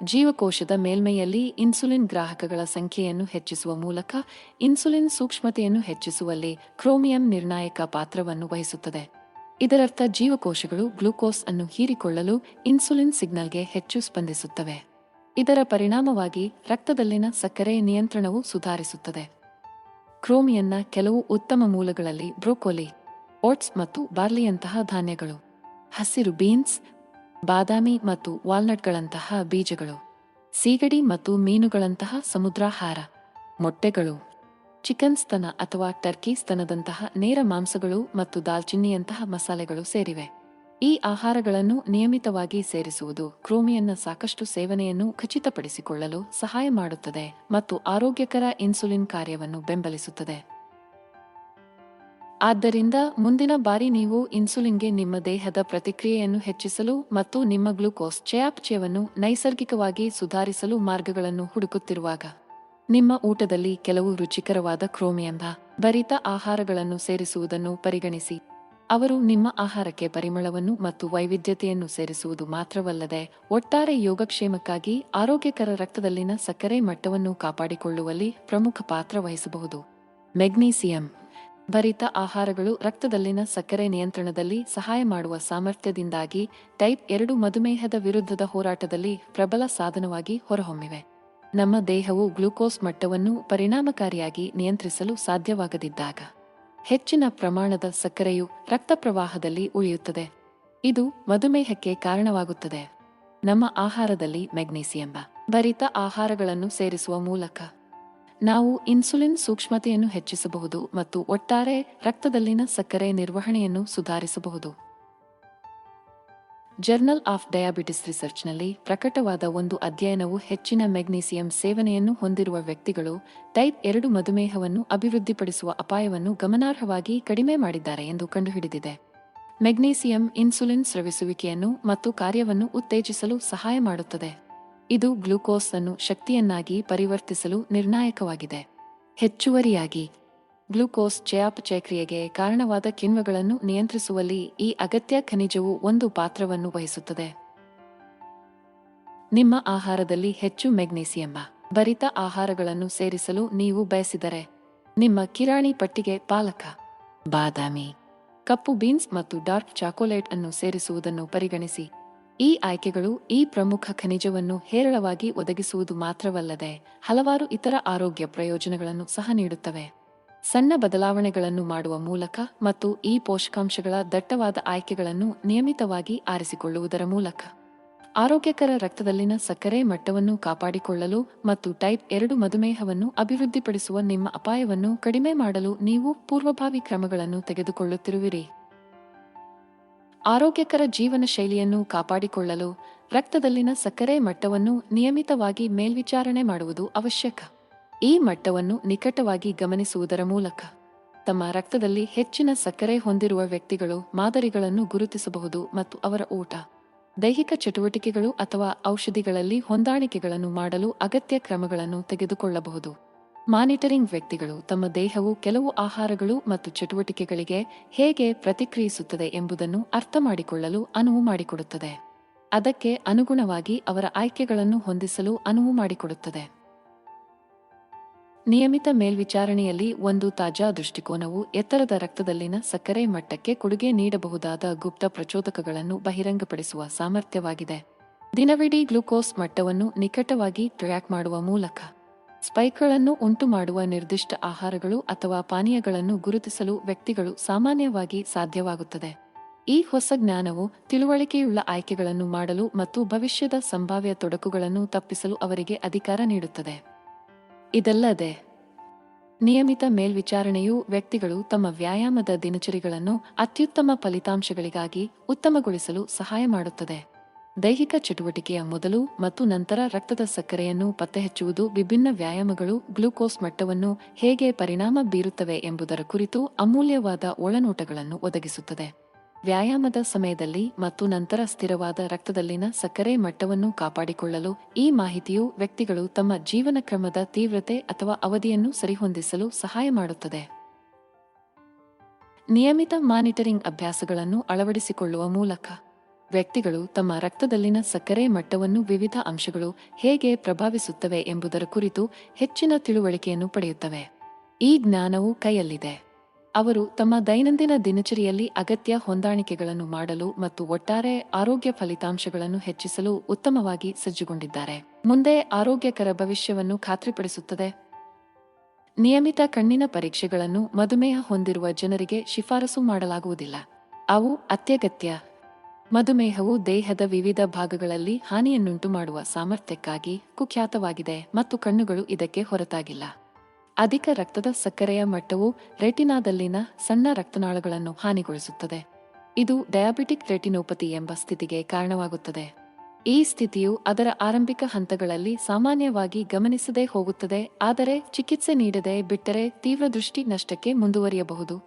Speaker 2: ಜೀವಕೋಶದ ಮೇಲ್ಮೈಯಲ್ಲಿ ಇನ್ಸುಲಿನ್ ಗ್ರಾಹಕಗಳ ಸಂಖ್ಯೆಯನ್ನು ಹೆಚ್ಚಿಸುವ ಮೂಲಕ ಇನ್ಸುಲಿನ್ ಸೂಕ್ಷ್ಮತೆಯನ್ನು ಹೆಚ್ಚಿಸುವಲ್ಲಿ ಕ್ರೋಮಿಯಂ ನಿರ್ಣಾಯಕ ಪಾತ್ರವನ್ನು ವಹಿಸುತ್ತದೆ. ಇದರರ್ಥ ಜೀವಕೋಶಗಳು ಗ್ಲೂಕೋಸ್ ಅನ್ನು ಹೀರಿಕೊಳ್ಳಲು ಇನ್ಸುಲಿನ್ ಸಿಗ್ನಲ್ಗೆ ಹೆಚ್ಚು ಸ್ಪಂದಿಸುತ್ತವೆ. ಇದರ ಪರಿಣಾಮವಾಗಿ ರಕ್ತದಲ್ಲಿನ ಸಕ್ಕರೆ ನಿಯಂತ್ರಣವು ಸುಧಾರಿಸುತ್ತದೆ. ಕ್ರೋಮಿಯನ್ನ ಕೆಲವು ಉತ್ತಮ ಮೂಲಗಳಲ್ಲಿ ಬ್ರೋಕೋಲಿ, ಓಟ್ಸ್ ಮತ್ತು ಬಾರ್ಲಿಯಂತಹ ಧಾನ್ಯಗಳು, ಹಸಿರು ಬೀನ್ಸ್, ಬಾದಾಮಿ ಮತ್ತು ವಾಲ್ನಟ್ಗಳಂತಹ ಬೀಜಗಳು, ಸೀಗಡಿ ಮತ್ತು ಮೀನುಗಳಂತಹ ಸಮುದ್ರಾಹಾರ, ಮೊಟ್ಟೆಗಳು. ಚಿಕನ್ ಸ್ತನ ಅಥವಾ ಟರ್ಕಿ ಸ್ತನದಂತಹ ನೇರ ಮಾಂಸಗಳು ಮತ್ತು ದಾಲ್ಚಿನ್ನಿಯಂತಹ ಮಸಾಲೆಗಳು ಸೇರಿವೆ. ಈ ಆಹಾರಗಳನ್ನು ನಿಯಮಿತವಾಗಿ ಸೇರಿಸುವುದು ಕ್ರೋಮಿಯನ್ನ ಸಾಕಷ್ಟು ಸೇವನೆಯನ್ನು ಖಚಿತಪಡಿಸಿಕೊಳ್ಳಲು ಸಹಾಯ ಮಾಡುತ್ತದೆ ಮತ್ತು ಆರೋಗ್ಯಕರ ಇನ್ಸುಲಿನ್ ಕಾರ್ಯವನ್ನು ಬೆಂಬಲಿಸುತ್ತದೆ. ಆದ್ದರಿಂದ ಮುಂದಿನ ಬಾರಿ ನೀವು ಇನ್ಸುಲಿನ್ಗೆ ನಿಮ್ಮ ದೇಹದ ಪ್ರತಿಕ್ರಿಯೆಯನ್ನು ಹೆಚ್ಚಿಸಲು ಮತ್ತು ನಿಮ್ಮ ಗ್ಲೂಕೋಸ್ ಚಯಾಪಚಯವನ್ನು ನೈಸರ್ಗಿಕವಾಗಿ ಸುಧಾರಿಸಲು ಮಾರ್ಗಗಳನ್ನು ಹುಡುಕುತ್ತಿರುವಾಗ ನಿಮ್ಮ ಊಟದಲ್ಲಿ ಕೆಲವು ರುಚಿಕರವಾದ ಕ್ರೋಮಿಯಂಧ ಭರಿತ ಆಹಾರಗಳನ್ನು ಸೇರಿಸುವುದನ್ನು ಪರಿಗಣಿಸಿ. ಅವರು ನಿಮ್ಮ ಆಹಾರಕ್ಕೆ ಪರಿಮಳವನ್ನು ಮತ್ತು ವೈವಿಧ್ಯತೆಯನ್ನು ಸೇರಿಸುವುದು ಮಾತ್ರವಲ್ಲದೆ ಒಟ್ಟಾರೆ ಯೋಗಕ್ಷೇಮಕ್ಕಾಗಿ ಆರೋಗ್ಯಕರ ರಕ್ತದಲ್ಲಿನ ಸಕ್ಕರೆ ಮಟ್ಟವನ್ನು ಕಾಪಾಡಿಕೊಳ್ಳುವಲ್ಲಿ ಪ್ರಮುಖ ಪಾತ್ರ ವಹಿಸಬಹುದು. ಮೆಗ್ನೀಸಿಯಂ ಭರಿತ ಆಹಾರಗಳು ರಕ್ತದಲ್ಲಿನ ಸಕ್ಕರೆ ನಿಯಂತ್ರಣದಲ್ಲಿ ಸಹಾಯ ಮಾಡುವ ಸಾಮರ್ಥ್ಯದಿಂದಾಗಿ ಟೈಪ್ ಎರಡು ಮಧುಮೇಹದ ವಿರುದ್ಧದ ಹೋರಾಟದಲ್ಲಿ ಪ್ರಬಲ ಸಾಧನವಾಗಿ ಹೊರಹೊಮ್ಮಿವೆ. ನಮ್ಮ ದೇಹವು ಗ್ಲೂಕೋಸ್ ಮಟ್ಟವನ್ನು ಪರಿಣಾಮಕಾರಿಯಾಗಿ ನಿಯಂತ್ರಿಸಲು ಸಾಧ್ಯವಾಗದಿದ್ದಾಗ ಹೆಚ್ಚಿನ ಪ್ರಮಾಣದ ಸಕ್ಕರೆಯು ರಕ್ತ ಪ್ರವಾಹದಲ್ಲಿ ಉಳಿಯುತ್ತದೆ. ಇದು ಮಧುಮೇಹಕ್ಕೆ ಕಾರಣವಾಗುತ್ತದೆ. ನಮ್ಮ ಆಹಾರದಲ್ಲಿ ಮೆಗ್ನೀಸಿಯಂ ಭರಿತ ಆಹಾರಗಳನ್ನು ಸೇರಿಸುವ ಮೂಲಕ ನಾವು ಇನ್ಸುಲಿನ್ ಸೂಕ್ಷ್ಮತೆಯನ್ನು ಹೆಚ್ಚಿಸಬಹುದು ಮತ್ತು ಒಟ್ಟಾರೆ ರಕ್ತದಲ್ಲಿನ ಸಕ್ಕರೆ ನಿರ್ವಹಣೆಯನ್ನು ಸುಧಾರಿಸಬಹುದು. ಜರ್ನಲ್ ಆಫ್ ಡಯಾಬಿಟಿಸ್ ರಿಸರ್ಚ್ನಲ್ಲಿ ಪ್ರಕಟವಾದ ಒಂದು ಅಧ್ಯಯನವು ಹೆಚ್ಚಿನ ಮೆಗ್ನೀಸಿಯಂ ಸೇವನೆಯನ್ನು ಹೊಂದಿರುವ ವ್ಯಕ್ತಿಗಳು ಟೈಪ್ ಎರಡು ಮಧುಮೇಹವನ್ನು ಅಭಿವೃದ್ಧಿಪಡಿಸುವ ಅಪಾಯವನ್ನು ಗಮನಾರ್ಹವಾಗಿ ಕಡಿಮೆ ಮಾಡಿದ್ದಾರೆ ಎಂದು ಕಂಡುಹಿಡಿದಿದೆ. ಮೆಗ್ನೀಸಿಯಂ ಇನ್ಸುಲಿನ್ ಸ್ರವಿಸುವಿಕೆಯನ್ನು ಮತ್ತು ಕಾರ್ಯವನ್ನು ಉತ್ತೇಜಿಸಲು ಸಹಾಯ ಮಾಡುತ್ತದೆ. ಇದು ಗ್ಲೂಕೋಸ್ ಅನ್ನು ಶಕ್ತಿಯನ್ನಾಗಿ ಪರಿವರ್ತಿಸಲು ನಿರ್ಣಾಯಕವಾಗಿದೆ. ಹೆಚ್ಚುವರಿಯಾಗಿ ಗ್ಲೂಕೋಸ್ ಚಯಾಪಚಯಕ್ರಿಯೆಗೆ ಕಾರಣವಾದ ಕಿಣ್ವಗಳನ್ನು ನಿಯಂತ್ರಿಸುವಲ್ಲಿ ಈ ಅಗತ್ಯ ಖನಿಜವು ಒಂದು ಪಾತ್ರವನ್ನು ವಹಿಸುತ್ತದೆ. ನಿಮ್ಮ ಆಹಾರದಲ್ಲಿ ಹೆಚ್ಚು ಮೆಗ್ನೀಸಿಯಂ, ಭರಿತ ಆಹಾರಗಳನ್ನು ಸೇರಿಸಲು ನೀವು ಬಯಸಿದರೆ, ನಿಮ್ಮ ಕಿರಾಣಿ ಪಟ್ಟಿಗೆ ಪಾಲಕ, ಬಾದಾಮಿ, ಕಪ್ಪು ಬೀನ್ಸ್ ಮತ್ತು ಡಾರ್ಕ್ ಚಾಕೊಲೇಟ್ ಅನ್ನು ಸೇರಿಸುವುದನ್ನು ಪರಿಗಣಿಸಿ. ಈ ಆಯ್ಕೆಗಳು ಈ ಪ್ರಮುಖ ಖನಿಜವನ್ನು ಹೇರಳವಾಗಿ ಒದಗಿಸುವುದು ಮಾತ್ರವಲ್ಲದೆ ಹಲವಾರು ಇತರ ಆರೋಗ್ಯ ಪ್ರಯೋಜನಗಳನ್ನು ಸಹ ನೀಡುತ್ತವೆ. ಸಣ್ಣ ಬದಲಾವಣೆಗಳನ್ನು ಮಾಡುವ ಮೂಲಕ ಮತ್ತು ಈ ಪೋಷಕಾಂಶಗಳ ದಟ್ಟವಾದ ಆಯ್ಕೆಗಳನ್ನು ನಿಯಮಿತವಾಗಿ ಆರಿಸಿಕೊಳ್ಳುವುದರ ಮೂಲಕ. ಆರೋಗ್ಯಕರ ರಕ್ತದಲ್ಲಿನ ಸಕ್ಕರೆ ಮಟ್ಟವನ್ನು ಕಾಪಾಡಿಕೊಳ್ಳಲು ಮತ್ತು ಟೈಪ್ ಎರಡು ಮಧುಮೇಹವನ್ನು ಅಭಿವೃದ್ಧಿಪಡಿಸುವ ನಿಮ್ಮ ಅಪಾಯವನ್ನು ಕಡಿಮೆ ಮಾಡಲು ನೀವು ಪೂರ್ವಭಾವಿ ಕ್ರಮಗಳನ್ನು ತೆಗೆದುಕೊಳ್ಳುತ್ತಿರುವಿರಿ. ಆರೋಗ್ಯಕರ ಜೀವನ ಶೈಲಿಯನ್ನು ಕಾಪಾಡಿಕೊಳ್ಳಲು ರಕ್ತದಲ್ಲಿನ ಸಕ್ಕರೆ ಮಟ್ಟವನ್ನು ನಿಯಮಿತವಾಗಿ ಮೇಲ್ವಿಚಾರಣೆ ಮಾಡುವುದು ಅವಶ್ಯಕ. ಈ ಮಟ್ಟವನ್ನು ನಿಕಟವಾಗಿ ಗಮನಿಸುವುದರ ಮೂಲಕ ತಮ್ಮ ರಕ್ತದಲ್ಲಿ ಹೆಚ್ಚಿನ ಸಕ್ಕರೆ ಹೊಂದಿರುವ ವ್ಯಕ್ತಿಗಳು ಮಾದರಿಗಳನ್ನು ಗುರುತಿಸಬಹುದು ಮತ್ತು ಅವರ ಊಟ, ದೈಹಿಕ ಚಟುವಟಿಕೆಗಳು ಅಥವಾ ಔಷಧಿಗಳಲ್ಲಿ ಹೊಂದಾಣಿಕೆಗಳನ್ನು ಮಾಡಲು ಅಗತ್ಯ ಕ್ರಮಗಳನ್ನು ತೆಗೆದುಕೊಳ್ಳಬಹುದು. ಮಾನಿಟರಿಂಗ್ ವ್ಯಕ್ತಿಗಳು ತಮ್ಮ ದೇಹವು ಕೆಲವು ಆಹಾರಗಳು ಮತ್ತು ಚಟುವಟಿಕೆಗಳಿಗೆ ಹೇಗೆ ಪ್ರತಿಕ್ರಿಯಿಸುತ್ತದೆ ಎಂಬುದನ್ನು ಅರ್ಥಮಾಡಿಕೊಳ್ಳಲು ಅನುವು ಮಾಡಿಕೊಡುತ್ತದೆ. ಅದಕ್ಕೆ ಅನುಗುಣವಾಗಿ ಅವರ ಆಯ್ಕೆಗಳನ್ನು ಹೊಂದಿಸಲು ಅನುವು ಮಾಡಿಕೊಡುತ್ತದೆ. ನಿಯಮಿತ ಮೇಲ್ವಿಚಾರಣೆಯಲ್ಲಿ ಒಂದು ತಾಜಾ ದೃಷ್ಟಿಕೋನವು ಎತ್ತರದ ರಕ್ತದಲ್ಲಿನ ಸಕ್ಕರೆ ಮಟ್ಟಕ್ಕೆ ಕೊಡುಗೆ ನೀಡಬಹುದಾದ ಗುಪ್ತ ಪ್ರಚೋದಕಗಳನ್ನು ಬಹಿರಂಗಪಡಿಸುವ ಸಾಮರ್ಥ್ಯವಾಗಿದೆ. ದಿನವಿಡೀ ಗ್ಲೂಕೋಸ್ ಮಟ್ಟವನ್ನು ನಿಕಟವಾಗಿ ಟ್ರ್ಯಾಕ್ ಮಾಡುವ ಮೂಲಕ ಸ್ಪೈಕ್ಗಳನ್ನು ಉಂಟುಮಾಡುವ ನಿರ್ದಿಷ್ಟ ಆಹಾರಗಳು ಅಥವಾ ಪಾನೀಯಗಳನ್ನು ಗುರುತಿಸಲು ವ್ಯಕ್ತಿಗಳು ಸಾಮಾನ್ಯವಾಗಿ ಸಾಧ್ಯವಾಗುತ್ತದೆ. ಈ ಹೊಸ ಜ್ಞಾನವು ತಿಳುವಳಿಕೆಯುಳ್ಳ ಆಯ್ಕೆಗಳನ್ನು ಮಾಡಲು ಮತ್ತು ಭವಿಷ್ಯದ ಸಂಭಾವ್ಯ ತೊಡಕುಗಳನ್ನು ತಪ್ಪಿಸಲು ಅವರಿಗೆ ಅಧಿಕಾರ ನೀಡುತ್ತದೆ. ಇದಲ್ಲದೆ, ನಿಯಮಿತ ಮೇಲ್ವಿಚಾರಣೆಯು ವ್ಯಕ್ತಿಗಳು ತಮ್ಮ ವ್ಯಾಯಾಮದ ದಿನಚರಿಗಳನ್ನು ಅತ್ಯುತ್ತಮ ಫಲಿತಾಂಶಗಳಿಗಾಗಿ ಉತ್ತಮಗೊಳಿಸಲು ಸಹಾಯ ಮಾಡುತ್ತದೆ. ದೈಹಿಕ ಚಟುವಟಿಕೆಯ ಮೊದಲು ಮತ್ತು ನಂತರ ರಕ್ತದ ಸಕ್ಕರೆಯನ್ನು ಪತ್ತೆಹಚ್ಚುವುದು ವಿಭಿನ್ನ ವ್ಯಾಯಾಮಗಳು ಗ್ಲೂಕೋಸ್ ಮಟ್ಟವನ್ನು ಹೇಗೆ ಪರಿಣಾಮ ಬೀರುತ್ತವೆ ಎಂಬುದರ ಕುರಿತು ಅಮೂಲ್ಯವಾದ ಒಳನೋಟಗಳನ್ನು ಒದಗಿಸುತ್ತದೆ. ವ್ಯಾಯಾಮದ ಸಮಯದಲ್ಲಿ ಮತ್ತು ನಂತರ ಸ್ಥಿರವಾದ ರಕ್ತದಲ್ಲಿನ ಸಕ್ಕರೆ ಮಟ್ಟವನ್ನು ಕಾಪಾಡಿಕೊಳ್ಳಲು ಈ ಮಾಹಿತಿಯು ವ್ಯಕ್ತಿಗಳು ತಮ್ಮ ಜೀವನ ಕ್ರಮದ ತೀವ್ರತೆ ಅಥವಾ ಅವಧಿಯನ್ನು ಸರಿಹೊಂದಿಸಲು ಸಹಾಯ ಮಾಡುತ್ತದೆ. ನಿಯಮಿತ ಮಾನಿಟರಿಂಗ್ ಅಭ್ಯಾಸಗಳನ್ನು ಅಳವಡಿಸಿಕೊಳ್ಳುವ ಮೂಲಕ ವ್ಯಕ್ತಿಗಳು ತಮ್ಮ ರಕ್ತದಲ್ಲಿನ ಸಕ್ಕರೆ ಮಟ್ಟವನ್ನು ವಿವಿಧ ಅಂಶಗಳು ಹೇಗೆ ಪ್ರಭಾವಿಸುತ್ತವೆ ಎಂಬುದರ ಕುರಿತು ಹೆಚ್ಚಿನ ತಿಳುವಳಿಕೆಯನ್ನು ಪಡೆಯುತ್ತವೆ. ಈ ಜ್ಞಾನವು ಕೈಯಲ್ಲಿದೆ. ಅವರು ತಮ್ಮ ದೈನಂದಿನ ದಿನಚರಿಯಲ್ಲಿ ಅಗತ್ಯ ಹೊಂದಾಣಿಕೆಗಳನ್ನು ಮಾಡಲು ಮತ್ತು ಒಟ್ಟಾರೆ ಆರೋಗ್ಯ ಫಲಿತಾಂಶಗಳನ್ನು ಹೆಚ್ಚಿಸಲು ಉತ್ತಮವಾಗಿ ಸಜ್ಜುಗೊಂಡಿದ್ದಾರೆ. ಮುಂದೆ ಆರೋಗ್ಯಕರ ಭವಿಷ್ಯವನ್ನು ಖಾತ್ರಿಪಡಿಸುತ್ತದೆ. ನಿಯಮಿತ ಕಣ್ಣಿನ ಪರೀಕ್ಷೆಗಳನ್ನು ಮಧುಮೇಹ ಹೊಂದಿರುವ ಜನರಿಗೆ ಶಿಫಾರಸು ಮಾಡಲಾಗುವುದಿಲ್ಲ. ಅವು ಅತ್ಯಗತ್ಯ. ಮಧುಮೇಹವು ದೇಹದ ವಿವಿಧ ಭಾಗಗಳಲ್ಲಿ ಹಾನಿಯನ್ನುಂಟು ಮಾಡುವ ಸಾಮರ್ಥ್ಯಕ್ಕಾಗಿ ಕುಖ್ಯಾತವಾಗಿದೆ ಮತ್ತು ಕಣ್ಣುಗಳು ಇದಕ್ಕೆ ಹೊರತಾಗಿಲ್ಲ. ಅಧಿಕ ರಕ್ತದ ಸಕ್ಕರೆಯ ಮಟ್ಟವು ರೆಟಿನಾದಲ್ಲಿನ ಸಣ್ಣ ರಕ್ತನಾಳಗಳನ್ನು ಹಾನಿಗೊಳಿಸುತ್ತದೆ. ಇದು ಡಯಾಬಿಟಿಕ್ ರೆಟಿನೋಪತಿ ಎಂಬ ಸ್ಥಿತಿಗೆ ಕಾರಣವಾಗುತ್ತದೆ. ಈ ಸ್ಥಿತಿಯು ಅದರ ಆರಂಭಿಕ ಹಂತಗಳಲ್ಲಿ ಸಾಮಾನ್ಯವಾಗಿ ಗಮನಿಸದೇ ಹೋಗುತ್ತದೆ, ಆದರೆ ಚಿಕಿತ್ಸೆ ನೀಡದೆ ಬಿಟ್ಟರೆ ತೀವ್ರ ದೃಷ್ಟಿ ನಷ್ಟಕ್ಕೆ ಮುಂದುವರಿಯಬಹುದು.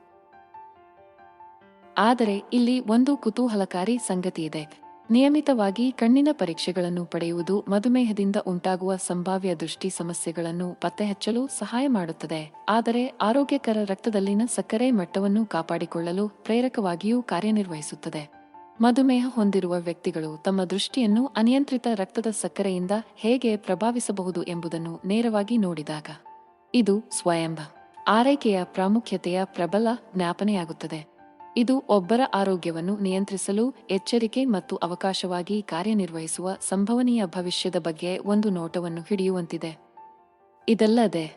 Speaker 2: ಆದರೆ ಇಲ್ಲಿ ಒಂದು ಕುತೂಹಲಕಾರಿ ಸಂಗತಿಯಿದೆ. ನಿಯಮಿತವಾಗಿ ಕಣ್ಣಿನ ಪರೀಕ್ಷೆಗಳನ್ನು ಪಡೆಯುವುದು ಮಧುಮೇಹದಿಂದ ಉಂಟಾಗುವ ಸಂಭಾವ್ಯ ದೃಷ್ಟಿ ಸಮಸ್ಯೆಗಳನ್ನು ಪತ್ತೆಹಚ್ಚಲು ಸಹಾಯ ಮಾಡುತ್ತದೆ. ಆದರೆ ಆರೋಗ್ಯಕರ ರಕ್ತದಲ್ಲಿನ ಸಕ್ಕರೆ ಮಟ್ಟವನ್ನು ಕಾಪಾಡಿಕೊಳ್ಳಲು ಪ್ರೇರಕವಾಗಿಯೂ ಕಾರ್ಯನಿರ್ವಹಿಸುತ್ತದೆ. ಮಧುಮೇಹ ಹೊಂದಿರುವ ವ್ಯಕ್ತಿಗಳು ತಮ್ಮ ದೃಷ್ಟಿಯನ್ನು ಅನಿಯಂತ್ರಿತ ರಕ್ತದ ಸಕ್ಕರೆಯಿಂದ ಹೇಗೆ ಪ್ರಭಾವಿಸಬಹುದು ಎಂಬುದನ್ನು ನೇರವಾಗಿ ನೋಡಿದಾಗ, ಇದು ಸ್ವಯಂಭ. ಆರೈಕೆಯ ಪ್ರಾಮುಖ್ಯತೆಯ ಪ್ರಬಲ ಜ್ಞಾಪನೆಯಾಗುತ್ತದೆ. ಇದು ಒಬ್ಬರ ಆರೋಗ್ಯವನ್ನು ನಿಯಂತ್ರಿಸಲು, ಎಚ್ಚರಿಕೆ ಮತ್ತು ಅವಕಾಶವಾಗಿ ಕಾರ್ಯನಿರ್ವಹಿಸುವ ಸಂಭವನೀಯ ಭವಿಷ್ಯದ ಬಗ್ಗೆ ಒಂದು ನೋಟವನ್ನು ಹಿಡಿಯುವಂತಿದೆ. ಇದಲ್ಲದೆ,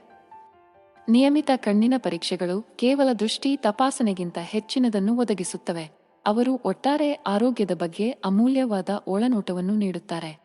Speaker 2: ನಿಯಮಿತ ಕಣ್ಣಿನ ಪರೀಕ್ಷೆಗಳು ಕೇವಲ ದೃಷ್ಟಿ ತಪಾಸಣೆಗಿಂತ ಹೆಚ್ಚಿನದನ್ನು ಒದಗಿಸುತ್ತವೆ. ಅವರು ಒಟ್ಟಾರೆ ಆರೋಗ್ಯದ ಬಗ್ಗೆ ಅಮೂಲ್ಯವಾದ ಒಳನೋಟವನ್ನು ನೀಡುತ್ತಾರೆ.